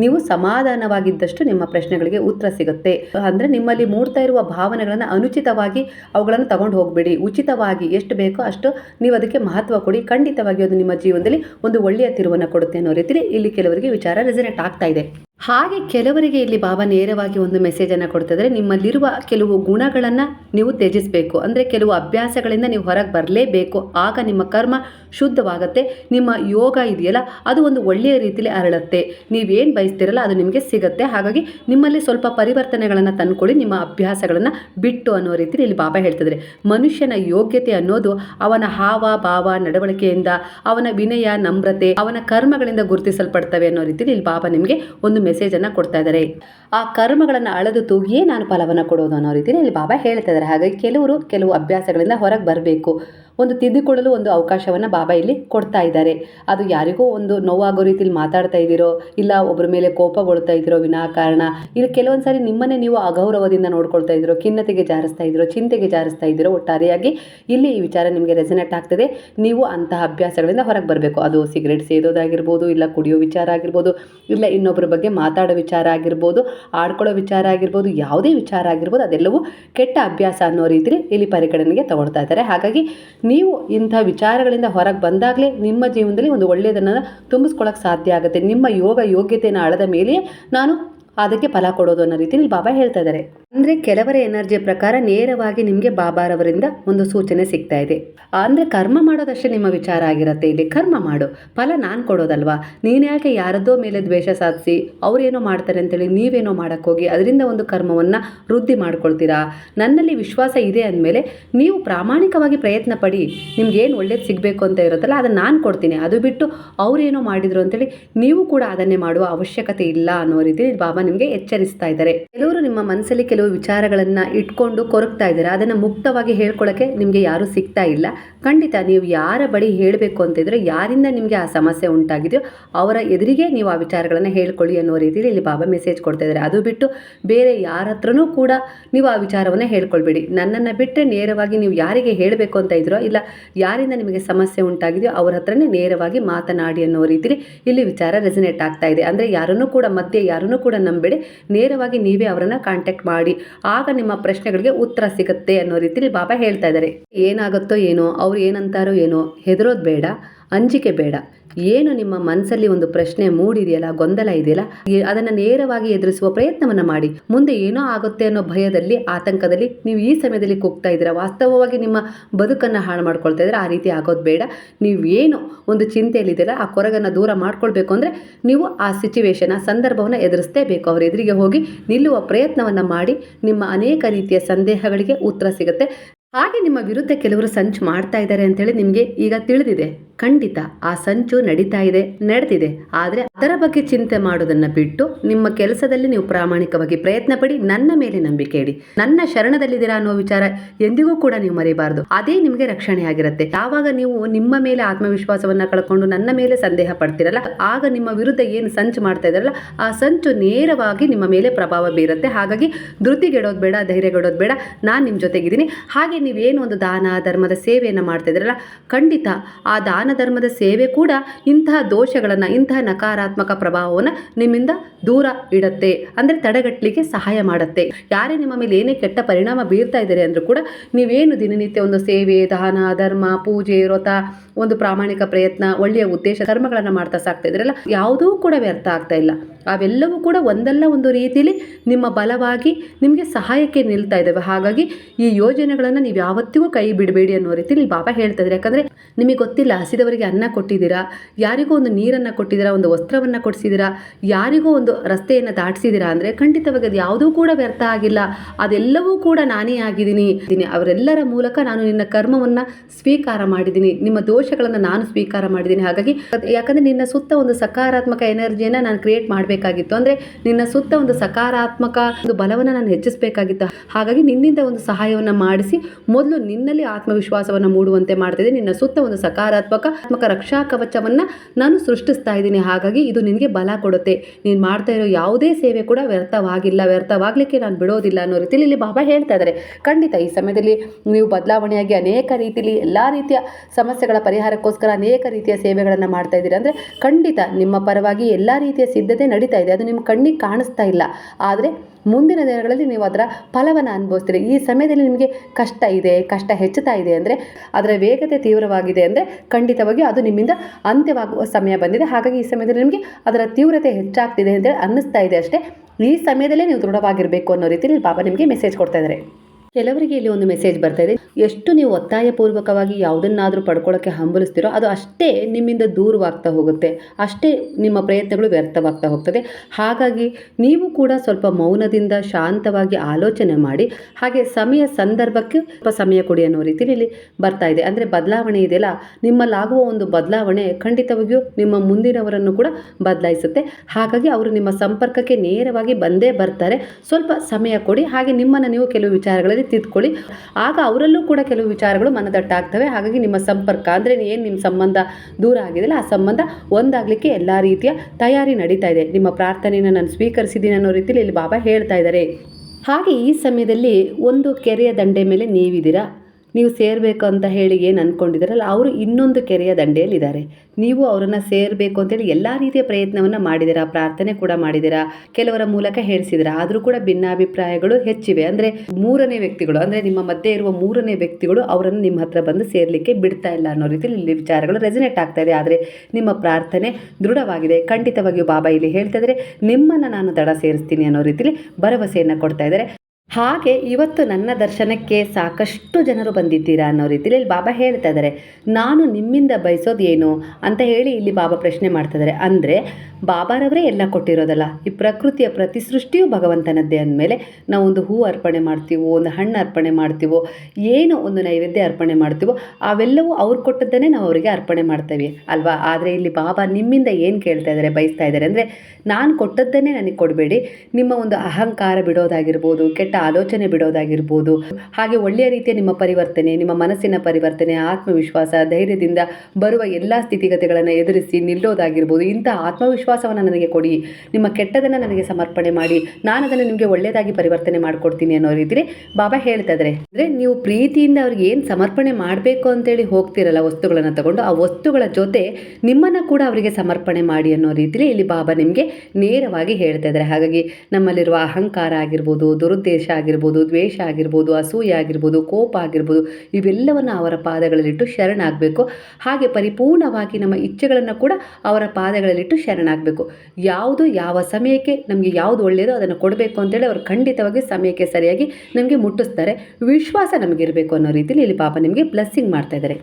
ನೀವು ಸಮಾಧಾನವಾಗಿದ್ದಷ್ಟು ನಿಮ್ಮ ಪ್ರಶ್ನೆಗಳಿಗೆ ಉತ್ತರ ಸಿಗುತ್ತೆ. ಅಂದ್ರೆ ನಿಮ್ಮಲ್ಲಿ ಮೂಡ್ತಾ ಇರುವ ಭಾವನೆಗಳನ್ನು ಅನುಚಿತವಾಗಿ ಅವುಗಳನ್ನು ತಗೊಂಡು ಹೋಗಬೇಡಿ. ಉಚಿತವಾಗಿ ಎಷ್ಟು ಬೇಕೋ ಅಷ್ಟು ನೀವು ಅದಕ್ಕೆ ಮಹತ್ವ ಕೊಡಿ. ಖಂಡಿತವಾಗಿ ಅದು ನಿಮ್ಮ ಜೀವನದಲ್ಲಿ ಒಂದು ಒಳ್ಳೆಯ ತಿರುವನ್ನು ಕೊಡುತ್ತೆ ಅನ್ನೋ ರೀತಿಯಲ್ಲಿ ಇಲ್ಲಿ ಕೆಲವರಿಗೆ ವಿಚಾರ ರೆಸಿನೇಟ್ ಆಗ್ತಾ ಇದೆ. ಹಾಗೆ ಕೆಲವರಿಗೆ ಇಲ್ಲಿ ಬಾಬಾ ನೇರವಾಗಿ ಒಂದು ಮೆಸೇಜನ್ನು ಕೊಡ್ತಿದ್ರೆ. ನಿಮ್ಮಲ್ಲಿರುವ ಕೆಲವು ಗುಣಗಳನ್ನು ನೀವು ತ್ಯಜಿಸಬೇಕು. ಅಂದರೆ ಕೆಲವು ಅಭ್ಯಾಸಗಳಿಂದ ನೀವು ಹೊರಗೆ ಬರಲೇಬೇಕು. ಆಗ ನಿಮ್ಮ ಕರ್ಮ ಶುದ್ಧವಾಗುತ್ತೆ. ನಿಮ್ಮ ಯೋಗ ಇದೆಯಲ್ಲ, ಅದು ಒಂದು ಒಳ್ಳೆಯ ರೀತಿಯಲ್ಲಿ ಅರಳುತ್ತೆ. ನೀವೇನು ಬಯಸ್ತಿರಲ್ಲ, ಅದು ನಿಮಗೆ ಸಿಗುತ್ತೆ. ಹಾಗಾಗಿ ನಿಮ್ಮಲ್ಲಿ ಸ್ವಲ್ಪ ಪರಿವರ್ತನೆಗಳನ್ನು ತಂದುಕೊಳ್ಳಿ, ನಿಮ್ಮ ಅಭ್ಯಾಸಗಳನ್ನು ಬಿಟ್ಟು ಅನ್ನೋ ರೀತಿಯಲ್ಲಿ ಇಲ್ಲಿ ಬಾಬಾ ಹೇಳ್ತಿದ್ರೆ. ಮನುಷ್ಯನ ಯೋಗ್ಯತೆ ಅನ್ನೋದು ಅವನ ಹಾವ, ಭಾವ, ನಡವಳಿಕೆಯಿಂದ ಅವನ ವಿನಯ ನಮ್ರತೆ ಅವನ ಕರ್ಮಗಳಿಂದ ಗುರುತಿಸಲ್ಪಡ್ತವೆ ಅನ್ನೋ ರೀತಿಯಲ್ಲಿ ಇಲ್ಲಿ ಬಾಬಾ ನಿಮಗೆ ಒಂದು ಮೆಸೇಜನ್ನು ಕೊಡ್ತಾ ಇದ್ದಾರೆ. ಆ ಕರ್ಮಗಳನ್ನು ಅಳೆದು ತೂಗಿಯೇ ನಾನು ಫಲವನ್ನು ಕೊಡೋದು ಅನ್ನೋ ರೀತಿಯಲ್ಲಿ ಬಾಬಾ ಹೇಳ್ತಾ ಇದ್ದಾರೆ. ಹಾಗಾಗಿ ಕೆಲವರು ಕೆಲವು ಅಭ್ಯಾಸಗಳಿಂದ ಹೊರಗೆ ಬರಬೇಕು. ಒಂದು ತಿದ್ದುಕೊಳ್ಳಲು ಒಂದು ಅವಕಾಶವನ್ನು ಬಾಬಾ ಇಲ್ಲಿ ಕೊಡ್ತಾ ಇದ್ದಾರೆ. ಅದು ಯಾರಿಗೋ ಒಂದು ನೋವಾಗೋ ರೀತಿಯಲ್ಲಿ ಮಾತಾಡ್ತಾ ಇದ್ದೀರೋ, ಇಲ್ಲ ಒಬ್ಬರ ಮೇಲೆ ಕೋಪಗೊಳ್ತಾ ಇದ್ದೀರೋ ವಿನಾಕಾರಣ, ಇಲ್ಲಿ ಕೆಲವೊಂದು ಸಾರಿ ನಿಮ್ಮನ್ನೇ ನೀವು ಅಗೌರವದಿಂದ ನೋಡ್ಕೊಳ್ತಾ ಇದ್ದೀರೋ, ಖಿನ್ನತೆಗೆ ಜಾರಿಸ್ತಾ ಇದ್ದೀರೋ, ಚಿಂತೆಗೆ ಜಾರಿಸ್ತಾ ಇದ್ದೀರೋ, ಒಟ್ಟಾರೆಯಾಗಿ ಇಲ್ಲಿ ಈ ವಿಚಾರ ನಿಮಗೆ ರೆಸನೆಟ್ ಆಗ್ತದೆ. ನೀವು ಅಂತಹ ಅಭ್ಯಾಸಗಳಿಂದ ಹೊರಗೆ ಬರಬೇಕು. ಅದು ಸಿಗರೇಟ್ ಸೇದೋದಾಗಿರ್ಬೋದು, ಇಲ್ಲ ಕುಡಿಯೋ ವಿಚಾರ ಆಗಿರ್ಬೋದು, ಇಲ್ಲ ಇನ್ನೊಬ್ಬರ ಬಗ್ಗೆ ಮಾತಾಡೋ ವಿಚಾರ ಆಗಿರ್ಬೋದು, ಆಡ್ಕೊಳ್ಳೋ ವಿಚಾರ ಆಗಿರ್ಬೋದು, ಯಾವುದೇ ವಿಚಾರ ಆಗಿರ್ಬೋದು, ಅದೆಲ್ಲವೂ ಕೆಟ್ಟ ಅಭ್ಯಾಸ ಅನ್ನೋ ರೀತಿಯಲ್ಲಿ ಇಲ್ಲಿ ಪರಿಗಣನೆಗೆ ತಗೊಳ್ತಾ ಇದ್ದಾರೆ. ಹಾಗಾಗಿ ನೀವು ಇಂಥ ವಿಚಾರಗಳಿಂದ ಹೊರಗೆ ಬಂದಾಗಲೇ ನಿಮ್ಮ ಜೀವನದಲ್ಲಿ ಒಂದು ಒಳ್ಳೆಯದನ್ನು ತುಂಬಿಸ್ಕೊಳ್ಳೋಕೆ ಸಾಧ್ಯ ಆಗುತ್ತೆ. ನಿಮ್ಮ ಯೋಗ ಯೋಗ್ಯತೆಯನ್ನು ಅಳದ ಮೇಲೆಯೇ ನಾನು ಅದಕ್ಕೆ ಫಲ ಕೊಡೋದು ಅನ್ನೋ ರೀತಿಯಲ್ಲಿ ಬಾಬಾ ಹೇಳ್ತಾ ಇದ್ದಾರೆ. ಅಂದರೆ ಕೆಲವರ ಎನರ್ಜಿಯ ಪ್ರಕಾರ ನೇರವಾಗಿ ನಿಮಗೆ ಬಾಬಾರವರಿಂದ ಒಂದು ಸೂಚನೆ ಸಿಗ್ತಾ ಇದೆ. ಅಂದ್ರೆ ಕರ್ಮ ಮಾಡೋದಷ್ಟೇ ನಿಮ್ಮ ವಿಚಾರ ಆಗಿರುತ್ತೆ. ಇಲ್ಲಿ ಕರ್ಮ ಮಾಡು. ಫಲ ನಾನು ಕೊಡೋದಲ್ವಾ? ನೀನು ಯಾಕೆ ಯಾರದ್ದೋ ಮೇಲೆ ದ್ವೇಷ ಸಾಧಿಸಿ ಅವರೇನೋ ಮಾಡ್ತಾರೆ ಅಂತೇಳಿ ನೀವೇನೋ ಮಾಡೋಕ್ಕೋಗಿ ಅದರಿಂದ ಒಂದು ಕರ್ಮವನ್ನ ವೃದ್ಧಿ ಮಾಡ್ಕೊಳ್ತೀರಾ? ನನ್ನಲ್ಲಿ ವಿಶ್ವಾಸ ಇದೆ ಅಂದಮೇಲೆ ನೀವು ಪ್ರಾಮಾಣಿಕವಾಗಿ ಪ್ರಯತ್ನ ಪಡಿ. ಏನು ಒಳ್ಳೇದು ಸಿಗಬೇಕು ಅಂತ ಇರುತ್ತಲ್ಲ ಅದನ್ನು ನಾನು ಕೊಡ್ತೀನಿ. ಅದು ಬಿಟ್ಟು ಅವರೇನೋ ಮಾಡಿದ್ರು ಅಂತೇಳಿ ನೀವು ಕೂಡ ಅದನ್ನೇ ಮಾಡುವ ಅವಶ್ಯಕತೆ ಇಲ್ಲ ಅನ್ನೋ ರೀತಿ ಬಾಬಾ ನಿಮಗೆ ಎಚ್ಚರಿಸ್ತಾ ಇದ್ದಾರೆ. ಕೆಲವರು ನಿಮ್ಮ ಮನಸ್ಸಲ್ಲಿ ಕೆಲವು ವಿಚಾರಗಳನ್ನು ಇಟ್ಕೊಂಡು ಕೊರಗ್ತಾ ಇದ್ದಾರೆ. ಅದನ್ನು ಮುಕ್ತವಾಗಿ ಹೇಳ್ಕೊಳ್ಳೋಕ್ಕೆ ನಿಮಗೆ ಯಾರೂ ಸಿಗ್ತಾ ಇಲ್ಲ. ಖಂಡಿತ ನೀವು ಯಾರ ಬಳಿ ಹೇಳಬೇಕು ಅಂತಿದ್ರೆ ಯಾರಿಂದ ನಿಮಗೆ ಆ ಸಮಸ್ಯೆ ಉಂಟಾಗಿದೆಯೋ ಅವರ ಎದುರಿಗೆ ನೀವು ಆ ವಿಚಾರಗಳನ್ನು ಹೇಳ್ಕೊಳ್ಳಿ ಅನ್ನೋ ರೀತಿಯಲ್ಲಿ ಇಲ್ಲಿ ಬಾಬಾ ಮೆಸೇಜ್ ಕೊಡ್ತಾ ಇದ್ದಾರೆ. ಅದು ಬಿಟ್ಟು ಬೇರೆ ಯಾರ ಹತ್ರನೂ ಕೂಡ ನೀವು ಆ ವಿಚಾರವನ್ನು ಹೇಳ್ಕೊಳ್ಬೇಡಿ. ನನ್ನನ್ನು ಬಿಟ್ಟರೆ ನೇರವಾಗಿ ನೀವು ಯಾರಿಗೆ ಹೇಳಬೇಕು ಅಂತ ಇದ್ರೋ ಇಲ್ಲ ಯಾರಿಂದ ನಿಮಗೆ ಸಮಸ್ಯೆ ಉಂಟಾಗಿದೆಯೋ ಅವ್ರ ಹತ್ರನೇ ನೇರವಾಗಿ ಮಾತನಾಡಿ ಅನ್ನೋ ರೀತಿಯಲ್ಲಿ ಇಲ್ಲಿ ವಿಚಾರ ರೆಸಿನೇಟ್ ಆಗ್ತಾ ಇದೆ. ಅಂದರೆ ಯಾರನ್ನೂ ಕೂಡ ಮಧ್ಯೆ ಯಾರನ್ನೂ ಕೂಡ ನಂಬೇಡಿ. ನೇರವಾಗಿ ನೀವೇ ಅವರನ್ನು ಕಾಂಟ್ಯಾಕ್ಟ್ ಮಾಡಿ ಆಗ ನಿಮ್ಮ ಪ್ರಶ್ನೆಗಳಿಗೆ ಉತ್ತರ ಸಿಗುತ್ತೆ ಅನ್ನೋ ರೀತಿಲಿ ಬಾಬಾ ಹೇಳ್ತಾ ಇದ್ದಾರೆ. ಏನಾಗುತ್ತೋ ಏನೋ, ಅವ್ರು ಏನಂತಾರೋ ಏನೋ, ಹೆದರೋದು ಬೇಡ. ಅಂಜಿಕೆ ಬೇಡ. ಏನು ನಿಮ್ಮ ಮನಸ್ಸಲ್ಲಿ ಒಂದು ಪ್ರಶ್ನೆ ಮೂಡಿದೆಯಲ್ಲ, ಗೊಂದಲ ಇದೆಯಲ್ಲ ಅದನ್ನು ನೇರವಾಗಿ ಎದುರಿಸುವ ಪ್ರಯತ್ನವನ್ನ ಮಾಡಿ. ಮುಂದೆ ಏನೋ ಆಗುತ್ತೆ ಅನ್ನೋ ಭಯದಲ್ಲಿ, ಆತಂಕದಲ್ಲಿ ನೀವು ಈ ಸಮಯದಲ್ಲಿ ಕೂಗ್ತಾ ಇದ್ದೀರಾ? ವಾಸ್ತವವಾಗಿ ನಿಮ್ಮ ಬದುಕನ್ನು ಹಾಳು ಮಾಡ್ಕೊಳ್ತಾ ಇದ್ರೆ ಆ ರೀತಿ ಆಗೋದು ಬೇಡ. ನೀವು ಏನು ಒಂದು ಚಿಂತೆಯಲ್ಲಿದ್ದೀರಾ? ಆ ಕೊರಗನ್ನು ದೂರ ಮಾಡ್ಕೊಳ್ಬೇಕು ಅಂದರೆ ನೀವು ಆ ಸಿಚುವೇಶನ್ ಆ ಸಂದರ್ಭವನ್ನು ಎದುರಿಸ್ತೇ ಬೇಕು ಅವ್ರ ಎದುರಿಗೆ ಹೋಗಿ ನಿಲ್ಲುವ ಪ್ರಯತ್ನವನ್ನು ಮಾಡಿ ನಿಮ್ಮ ಅನೇಕ ರೀತಿಯ ಸಂದೇಹಗಳಿಗೆ ಉತ್ತರ ಸಿಗುತ್ತೆ. ಹಾಗೆ ನಿಮ್ಮ ವಿರುದ್ಧ ಕೆಲವರು ಸಂಚು ಮಾಡ್ತಾ ಇದ್ದಾರೆ ಅಂತೇಳಿ ನಿಮಗೆ ಈಗ ತಿಳಿದಿದೆ. ಖಂಡಿತ ಆ ಸಂಚು ನಡೀತಾ ಇದೆ, ನಡೆದಿದೆ. ಆದರೆ ಅದರ ಬಗ್ಗೆ ಚಿಂತೆ ಮಾಡೋದನ್ನ ಬಿಟ್ಟು ನಿಮ್ಮ ಕೆಲಸದಲ್ಲಿ ನೀವು ಪ್ರಾಮಾಣಿಕವಾಗಿ ಪ್ರಯತ್ನ ಪಡಿ ನನ್ನ ಮೇಲೆ ನಂಬಿಕೆ ಇಡಿ. ನನ್ನ ಶರಣದಲ್ಲಿದ್ದೀರಾ ಅನ್ನೋ ವಿಚಾರ ಎಂದಿಗೂ ಕೂಡ ನೀವು ಮರೆಯಬಾರದು. ಅದೇ ನಿಮಗೆ ರಕ್ಷಣೆ ಆಗಿರುತ್ತೆ. ಯಾವಾಗ ನೀವು ನಿಮ್ಮ ಮೇಲೆ ಆತ್ಮವಿಶ್ವಾಸವನ್ನ ಕಳ್ಕೊಂಡು ನನ್ನ ಮೇಲೆ ಸಂದೇಹ ಪಡ್ತಿರಲ್ಲ, ಆಗ ನಿಮ್ಮ ವಿರುದ್ಧ ಏನು ಸಂಚು ಮಾಡ್ತಾ ಇದ್ದಾರಲ್ಲ, ಆ ಸಂಚು ನೇರವಾಗಿ ನಿಮ್ಮ ಮೇಲೆ ಪ್ರಭಾವ ಬೀರುತ್ತೆ. ಹಾಗಾಗಿ ಧೃತಿಗೆಡೋದು ಬೇಡ ಧೈರ್ಯಗೆಡೋದು ಬೇಡ. ನಾನು ನಿಮ್ಮ ಜೊತೆಗಿದ್ದೀನಿ. ಹಾಗೆ ನೀವೇನು ಒಂದು ದಾನ ಧರ್ಮದ ಸೇವೆಯನ್ನು ಮಾಡ್ತಾ ಇದ್ದೀರಲ್ಲ ಖಂಡಿತ ಆ ದಾನ ಧರ್ಮದ ಸೇವೆ ಕೂಡ ಇಂತಹ ದೋಷಗಳನ್ನು, ಇಂತಹ ನಕಾರಾತ್ಮಕ ಪ್ರಭಾವವನ್ನು ನಿಮ್ಮಿಂದ ದೂರ ಇಡತ್ತೆ, ಅಂದರೆ ತಡೆಗಟ್ಟಲಿಕ್ಕೆ ಸಹಾಯ ಮಾಡುತ್ತೆ. ಯಾರೇ ನಿಮ್ಮ ಮೇಲೆ ಏನೇ ಕೆಟ್ಟ ಪರಿಣಾಮ ಬೀರ್ತಾ ಇದ್ದಾರೆ ಅಂದರೂ ಕೂಡ ನೀವೇನು ದಿನನಿತ್ಯ ಒಂದು ಸೇವೆ, ದಾನ, ಧರ್ಮ, ಪೂಜೆ, ವ್ರತ, ಒಂದು ಪ್ರಾಮಾಣಿಕ ಪ್ರಯತ್ನ, ಒಳ್ಳೆಯ ಉದ್ದೇಶ, ಕರ್ಮಗಳನ್ನು ಮಾಡ್ತಾ ಸಾಕ್ತಾ ಇದ್ರಲ್ಲ ಯಾವುದೂ ಕೂಡ ವ್ಯರ್ಥ ಆಗ್ತಾ ಇಲ್ಲ. ಅವೆಲ್ಲವೂ ಕೂಡ ಒಂದಲ್ಲ ಒಂದು ರೀತಿಯಲ್ಲಿ ನಿಮ್ಮ ಬಲವಾಗಿ ನಿಮಗೆ ಸಹಾಯಕ್ಕೆ ನಿಲ್ತಾ ಇದ್ದಾವೆ. ಹಾಗಾಗಿ ಈ ಯೋಜನೆಗಳನ್ನು ಯಾವತ್ತಿಗೂ ಕೈ ಬಿಡಬೇಡಿ ಅನ್ನೋ ರೀತಿಯಲ್ಲಿ ಬಾಬಾ ಹೇಳ್ತಾ ಇದ್ದಾರೆ. ಯಾಕಂದರೆ ನಿಮಗೆ ಗೊತ್ತಿಲ್ಲ, ಹಸಿದವರಿಗೆ ಅನ್ನ ಕೊಟ್ಟಿದ್ದೀರಾ? ಯಾರಿಗೋ ಒಂದು ನೀರನ್ನು ಕೊಟ್ಟಿದ್ದೀರಾ? ಒಂದು ವಸ್ತ್ರವನ್ನು ಕೊಡಿಸಿದ್ದೀರಾ? ಯಾರಿಗೋ ಒಂದು ರಸ್ತೆಯನ್ನು ದಾಟಿಸಿದ್ದೀರಾ ಅಂದರೆ ಖಂಡಿತವಾಗಿ ಅದು ಯಾವುದೂ ಕೂಡ ವ್ಯರ್ಥ ಆಗಿಲ್ಲ. ಅದೆಲ್ಲವೂ ಕೂಡ ನಾನೇ ಆಗಿದ್ದೀನಿ. ಅವರೆಲ್ಲರ ಮೂಲಕ ನಾನು ನಿನ್ನ ಕರ್ಮವನ್ನು ಸ್ವೀಕಾರ ಮಾಡಿದ್ದೀನಿ. ನಿಮ್ಮ ದೋಷಗಳನ್ನು ನಾನು ಸ್ವೀಕಾರ ಮಾಡಿದ್ದೀನಿ. ಹಾಗಾಗಿ ಯಾಕಂದರೆ ನಿನ್ನ ಸುತ್ತ ಒಂದು ಸಕಾರಾತ್ಮಕ ಎನರ್ಜಿಯನ್ನು ನಾನು ಕ್ರಿಯೇಟ್ ಮಾಡಬೇಕಾಗಿತ್ತು. ಅಂದರೆ ನಿನ್ನ ಸುತ್ತ ಒಂದು ಸಕಾರಾತ್ಮಕ ಒಂದು ಬಲವನ್ನು ನಾನು ಹೆಚ್ಚಿಸಬೇಕಾಗಿತ್ತು. ಹಾಗಾಗಿ ನಿನ್ನಿಂದ ಒಂದು ಸಹಾಯವನ್ನು ಮಾಡಿಸಿ ಮೊದಲು ನಿನ್ನಲ್ಲಿ ಆತ್ಮವಿಶ್ವಾಸವನ್ನು ಮೂಡುವಂತೆ ಮಾಡ್ತಿದೆ. ನಿನ್ನ ಸುತ್ತ ಒಂದು ಸಕಾರಾತ್ಮಕ, ಆತ್ಮಕ ರಕ್ಷಾ ಕವಚವನ್ನು ನಾನು ಸೃಷ್ಟಿಸ್ತಾ ಇದ್ದೀನಿ. ಹಾಗಾಗಿ ಇದು ನಿನಗೆ ಬಲ ಕೊಡುತ್ತೆ. ನೀನು ಮಾಡ್ತಾ ಇರೋ ಯಾವುದೇ ಸೇವೆ ಕೂಡ ವ್ಯರ್ಥವಾಗಿಲ್ಲ. ವ್ಯರ್ಥವಾಗಲಿಕ್ಕೆ ನಾನು ಬಿಡೋದಿಲ್ಲ ಅನ್ನೋ ರೀತಿಯಲ್ಲಿ ಇಲ್ಲಿ ಬಾಬಾ ಹೇಳ್ತಾ ಇದ್ದಾರೆ ಖಂಡಿತ ಈ ಸಮಯದಲ್ಲಿ ನೀವು ಬದಲಾವಣೆಯಾಗಿ ಅನೇಕ ರೀತಿಯಲ್ಲಿ ಎಲ್ಲ ರೀತಿಯ ಸಮಸ್ಯೆಗಳ ಪರಿಹಾರಕ್ಕೋಸ್ಕರ ಅನೇಕ ರೀತಿಯ ಸೇವೆಗಳನ್ನು ಮಾಡ್ತಾ ಇದ್ದೀರಾ ಅಂದರೆ ಖಂಡಿತ ನಿಮ್ಮ ಪರವಾಗಿ ಎಲ್ಲ ರೀತಿಯ ಸಿದ್ಧತೆ ನಡೀತಾ ಇದೆ. ಅದು ನಿಮ್ಮ ಕಣ್ಣಿಗೆ ಕಾಣಿಸ್ತಾ ಇಲ್ಲ. ಆದರೆ ಮುಂದಿನ ದಿನಗಳಲ್ಲಿ ನೀವು ಅದರ ಫಲವನ್ನು ಅನುಭವಿಸ್ತೀರಿ. ಈ ಸಮಯದಲ್ಲಿ ನಿಮಗೆ ಕಷ್ಟ ಇದೆ, ಕಷ್ಟ ಹೆಚ್ಚುತ್ತಾ ಇದೆ ಅಂದರೆ ಅದರ ವೇಗತೆ ತೀವ್ರವಾಗಿದೆ ಅಂದರೆ ಖಂಡಿತವಾಗಿ ಅದು ನಿಮ್ಮಿಂದ ಅಂತ್ಯವಾಗುವ ಸಮಯ ಬಂದಿದೆ. ಹಾಗಾಗಿ ಈ ಸಮಯದಲ್ಲಿ ನಿಮಗೆ ಅದರ ತೀವ್ರತೆ ಹೆಚ್ಚಾಗ್ತಿದೆ ಅಂತೇಳಿ ಅನ್ನಿಸ್ತಾ ಇದೆ ಅಷ್ಟೇ. ಈ ಸಮಯದಲ್ಲೇ ನೀವು ದೃಢವಾಗಿರಬೇಕು ಅನ್ನೋ ರೀತಿಯಲ್ಲಿ ಬಾಬಾ ನಿಮಗೆ ಮೆಸೇಜ್ ಕೊಡ್ತಾ ಇದ್ದಾರೆ. ಕೆಲವರಿಗೆ ಇಲ್ಲಿ ಒಂದು ಮೆಸೇಜ್ ಬರ್ತಾ ಇದೆ. ಎಷ್ಟು ನೀವು ಒತ್ತಾಯಪೂರ್ವಕವಾಗಿ ಯಾವುದನ್ನಾದರೂ ಪಡ್ಕೊಳ್ಳೋಕ್ಕೆ ಹಂಬಲಿಸ್ತೀರೋ ಅದು ಅಷ್ಟೇ ನಿಮ್ಮಿಂದ ದೂರವಾಗ್ತಾ ಹೋಗುತ್ತೆ. ಅಷ್ಟೇ ನಿಮ್ಮ ಪ್ರಯತ್ನಗಳು ವ್ಯರ್ಥವಾಗ್ತಾ ಹೋಗ್ತದೆ. ಹಾಗಾಗಿ ನೀವು ಕೂಡ ಸ್ವಲ್ಪ ಮೌನದಿಂದ ಶಾಂತವಾಗಿ ಆಲೋಚನೆ ಮಾಡಿ. ಹಾಗೆ ಸಮಯ ಸಂದರ್ಭಕ್ಕೆ ಸ್ವಲ್ಪ ಸಮಯ ಕೊಡಿ ಅನ್ನೋ ರೀತಿಯಲ್ಲಿ ಇಲ್ಲಿ ಬರ್ತಾ ಇದೆ. ಅಂದರೆ ಬದಲಾವಣೆ ಇದೆಯಲ್ಲ, ನಿಮ್ಮಲ್ಲಾಗುವ ಒಂದು ಬದಲಾವಣೆ ಖಂಡಿತವಾಗಿಯೂ ನಿಮ್ಮ ಮುಂದಿನವರನ್ನು ಕೂಡ ಬದಲಾಯಿಸುತ್ತೆ. ಹಾಗಾಗಿ ಅವರು ನಿಮ್ಮ ಸಂಪರ್ಕಕ್ಕೆ ನೇರವಾಗಿ ಬಂದೇ ಬರ್ತಾರೆ. ಸ್ವಲ್ಪ ಸಮಯ ಕೊಡಿ. ಹಾಗೆ ನಿಮ್ಮನ್ನು ನೀವು ಕೆಲವು ವಿಚಾರಗಳಲ್ಲಿ ತಿದ್ಕೊಳ್ಳಿ. ಆಗ ಅವರಲ್ಲೂ ಕೂಡ ಕೆಲವು ವಿಚಾರಗಳು ಮನದಟ್ಟಾಗ್ತವೆ. ಹಾಗಾಗಿ ನಿಮ್ಮ ಸಂಪರ್ಕ ಅಂದರೆ ಏನು ನಿಮ್ಮ ಸಂಬಂಧ ದೂರ ಆಗಿದೆಯಲ್ಲ, ಆ ಸಂಬಂಧ ಒಂದಾಗಲಿಕ್ಕೆ ಎಲ್ಲ ರೀತಿಯ ತಯಾರಿ ನಡೀತಾ ಇದೆ. ನಿಮ್ಮ ಪ್ರಾರ್ಥನೆಯನ್ನು ನಾನು ಸ್ವೀಕರಿಸಿದ್ದೀನಿ ಅನ್ನೋ ರೀತಿಯಲ್ಲಿ ಇಲ್ಲಿ ಬಾಬಾ ಹೇಳ್ತಾ ಇದ್ದಾರೆ. ಹಾಗೆ ಈ ಸಮಯದಲ್ಲಿ ಒಂದು ಕೆರೆಯ ದಂಡೆ ಮೇಲೆ ನೀವಿದ್ದೀರಾ? ನೀವು ಸೇರಬೇಕು ಅಂತ ಹೇಳಿ ಏನು ಅಂದ್ಕೊಂಡಿದ್ದಾರಲ್ಲ ಅವರು ಇನ್ನೊಂದು ಕೆರೆಯ ದಂಡೆಯಲ್ಲಿದ್ದಾರೆ. ನೀವು ಅವರನ್ನು ಸೇರಬೇಕು ಅಂತೇಳಿ ಎಲ್ಲ ರೀತಿಯ ಪ್ರಯತ್ನವನ್ನು ಮಾಡಿದ್ದೀರಾ? ಪ್ರಾರ್ಥನೆ ಕೂಡ ಮಾಡಿದ್ದೀರಾ? ಕೆಲವರ ಮೂಲಕ ಹೇಳಿಸಿದ್ದೀರಾ? ಆದರೂ ಕೂಡ ಭಿನ್ನಾಭಿಪ್ರಾಯಗಳು ಹೆಚ್ಚಿವೆ. ಅಂದರೆ ಮೂರನೇ ವ್ಯಕ್ತಿಗಳು, ಅಂದರೆ ನಿಮ್ಮ ಮಧ್ಯೆ ಇರುವ ಮೂರನೇ ವ್ಯಕ್ತಿಗಳು ಅವರನ್ನು ನಿಮ್ಮ ಹತ್ರ ಬಂದು ಸೇರಲಿಕ್ಕೆ ಬಿಡ್ತಾ ಇಲ್ಲ ಅನ್ನೋ ರೀತಿಯಲ್ಲಿ ಇಲ್ಲಿ ವಿಚಾರಗಳು ರೆಸಿನೇಟ್ ಆಗ್ತಾ ಇದೆ. ಆದರೆ ನಿಮ್ಮ ಪ್ರಾರ್ಥನೆ ದೃಢವಾಗಿದೆ. ಖಂಡಿತವಾಗಿಯೂ ಬಾಬಾ ಇಲ್ಲಿ ಹೇಳ್ತಾ ಇದ್ದಾರೆ, ನಿಮ್ಮನ್ನು ನಾನು ದಡ ಸೇರಿಸ್ತೀನಿ ಅನ್ನೋ ರೀತಿಯಲ್ಲಿ ಭರವಸೆಯನ್ನು ಕೊಡ್ತಾ ಇದ್ದಾರೆ. ಹಾಗೆ ಇವತ್ತು ನನ್ನ ದರ್ಶನಕ್ಕೆ ಸಾಕಷ್ಟು ಜನರು ಬಂದಿದ್ದೀರಾ ಅನ್ನೋ ರೀತಿಯಲ್ಲಿ ಇಲ್ಲಿ ಬಾಬಾ ಹೇಳ್ತಾ ಇದ್ದಾರೆ. ನಾನು ನಿಮ್ಮಿಂದ ಬಯಸೋದು ಏನು ಅಂತ ಹೇಳಿ ಇಲ್ಲಿ ಬಾಬಾ ಪ್ರಶ್ನೆ ಮಾಡ್ತಾ ಇದ್ದಾರೆ. ಅಂದರೆ ಬಾಬಾರವರೇ ಎಲ್ಲ ಕೊಟ್ಟಿರೋದಲ್ಲ, ಈ ಪ್ರಕೃತಿಯ ಪ್ರತಿ ಸೃಷ್ಟಿಯೂ ಭಗವಂತನದ್ದೇ ಅಂದಮೇಲೆ ನಾವು ಒಂದು ಹೂ ಅರ್ಪಣೆ ಮಾಡ್ತೀವೋ, ಒಂದು ಹಣ್ಣು ಅರ್ಪಣೆ ಮಾಡ್ತೀವೋ, ಏನು ಒಂದು ನೈವೇದ್ಯ ಅರ್ಪಣೆ ಮಾಡ್ತೀವೋ, ಅವೆಲ್ಲವೂ ಅವ್ರು ಕೊಟ್ಟದ್ದನ್ನೇ ನಾವು ಅವರಿಗೆ ಅರ್ಪಣೆ ಮಾಡ್ತೇವೆ ಅಲ್ವಾ? ಆದರೆ ಇಲ್ಲಿ ಬಾಬಾ ನಿಮ್ಮಿಂದ ಏನು ಕೇಳ್ತಾ ಇದ್ದಾರೆ, ಬಯಸ್ತಾ ಇದ್ದಾರೆ ಅಂದರೆ, ನಾನು ಕೊಟ್ಟದ್ದನ್ನೇ ನನಗೆ ಕೊಡಬೇಡಿ. ನಿಮ್ಮ ಒಂದು ಅಹಂಕಾರ ಬಿಡೋದಾಗಿರ್ಬೋದು, ಕೆಟ್ಟ ಆಲೋಚನೆ ಬಿಡೋದಾಗಿರ್ಬೋದು. ಹಾಗೆ ಒಳ್ಳೆಯ ರೀತಿಯ ನಿಮ್ಮ ಪರಿವರ್ತನೆ, ನಿಮ್ಮ ಮನಸ್ಸಿನ ಪರಿವರ್ತನೆ, ಆತ್ಮವಿಶ್ವಾಸ, ಧೈರ್ಯದಿಂದ ಬರುವ ಎಲ್ಲ ಸ್ಥಿತಿಗತಿಗಳನ್ನು ಎದುರಿಸಿ ನಿಲ್ಲೋದಾಗಿರ್ಬೋದು. ಇಂಥ ಆತ್ಮವಿಶ್ವಾಸವನ್ನು ನನಗೆ ಕೊಡಿ. ನಿಮ್ಮ ಕೆಟ್ಟದನ್ನು ನನಗೆ ಸಮರ್ಪಣೆ ಮಾಡಿ. ನಾನು ಅದನ್ನು ನಿಮಗೆ ಒಳ್ಳೆಯದಾಗಿ ಪರಿವರ್ತನೆ ಮಾಡಿಕೊಡ್ತೀನಿ ಅನ್ನೋ ರೀತಿಲಿ ಬಾಬಾ ಹೇಳ್ತಾ ಅಂದರೆ ನೀವು ಪ್ರೀತಿಯಿಂದ ಅವ್ರಿಗೆ ಏನು ಸಮರ್ಪಣೆ ಮಾಡಬೇಕು ಅಂತೇಳಿ ಹೋಗ್ತಿರಲ್ಲ ವಸ್ತುಗಳನ್ನು ತಗೊಂಡು, ಆ ವಸ್ತುಗಳ ಜೊತೆ ನಿಮ್ಮನ್ನು ಕೂಡ ಅವರಿಗೆ ಸಮರ್ಪಣೆ ಮಾಡಿ ಅನ್ನೋ ರೀತಿಲಿ ಇಲ್ಲಿ ಬಾಬಾ ನಿಮಗೆ ನೇರವಾಗಿ ಹೇಳ್ತಾ ಇದ್ದಾರೆ ಹಾಗಾಗಿ ನಮ್ಮಲ್ಲಿರುವ ಅಹಂಕಾರ ಆಗಿರ್ಬೋದು, ದುರುದ್ದೇಶ ಆಗಿರ್ಬೋದು, ದ್ವೇಷ ಆಗಿರ್ಬೋದು, ಅಸೂಯೆ ಆಗಿರ್ಬೋದು, ಕೋಪ ಆಗಿರ್ಬೋದು, ಇವೆಲ್ಲವನ್ನು ಅವರ ಪಾದಗಳಲ್ಲಿಟ್ಟು ಶರಣಾಗಬೇಕು. ಹಾಗೆ ಪರಿಪೂರ್ಣವಾಗಿ ನಮ್ಮ ಇಚ್ಛೆಗಳನ್ನು ಕೂಡ ಅವರ ಪಾದಗಳಲ್ಲಿಟ್ಟು ಶರಣಾಗಬೇಕು. ಯಾವುದು ಯಾವ ಸಮಯಕ್ಕೆ ನಮಗೆ ಯಾವುದು ಒಳ್ಳೆಯದೋ ಅದನ್ನು ಕೊಡಬೇಕು ಅಂತೇಳಿ ಅವರು ಖಂಡಿತವಾಗಿ ಸಮಯಕ್ಕೆ ಸರಿಯಾಗಿ ನಮಗೆ ಮುಟ್ಟಿಸ್ತಾರೆ. ವಿಶ್ವಾಸ ನಮಗಿರಬೇಕು ಅನ್ನೋ ರೀತಿಯಲ್ಲಿ ಇಲ್ಲಿ ಪಾಪ ನಿಮಗೆ ಬ್ಲೆಸ್ಸಿಂಗ್ ಮಾಡ್ತಾ ಇದ್ದಾರೆ.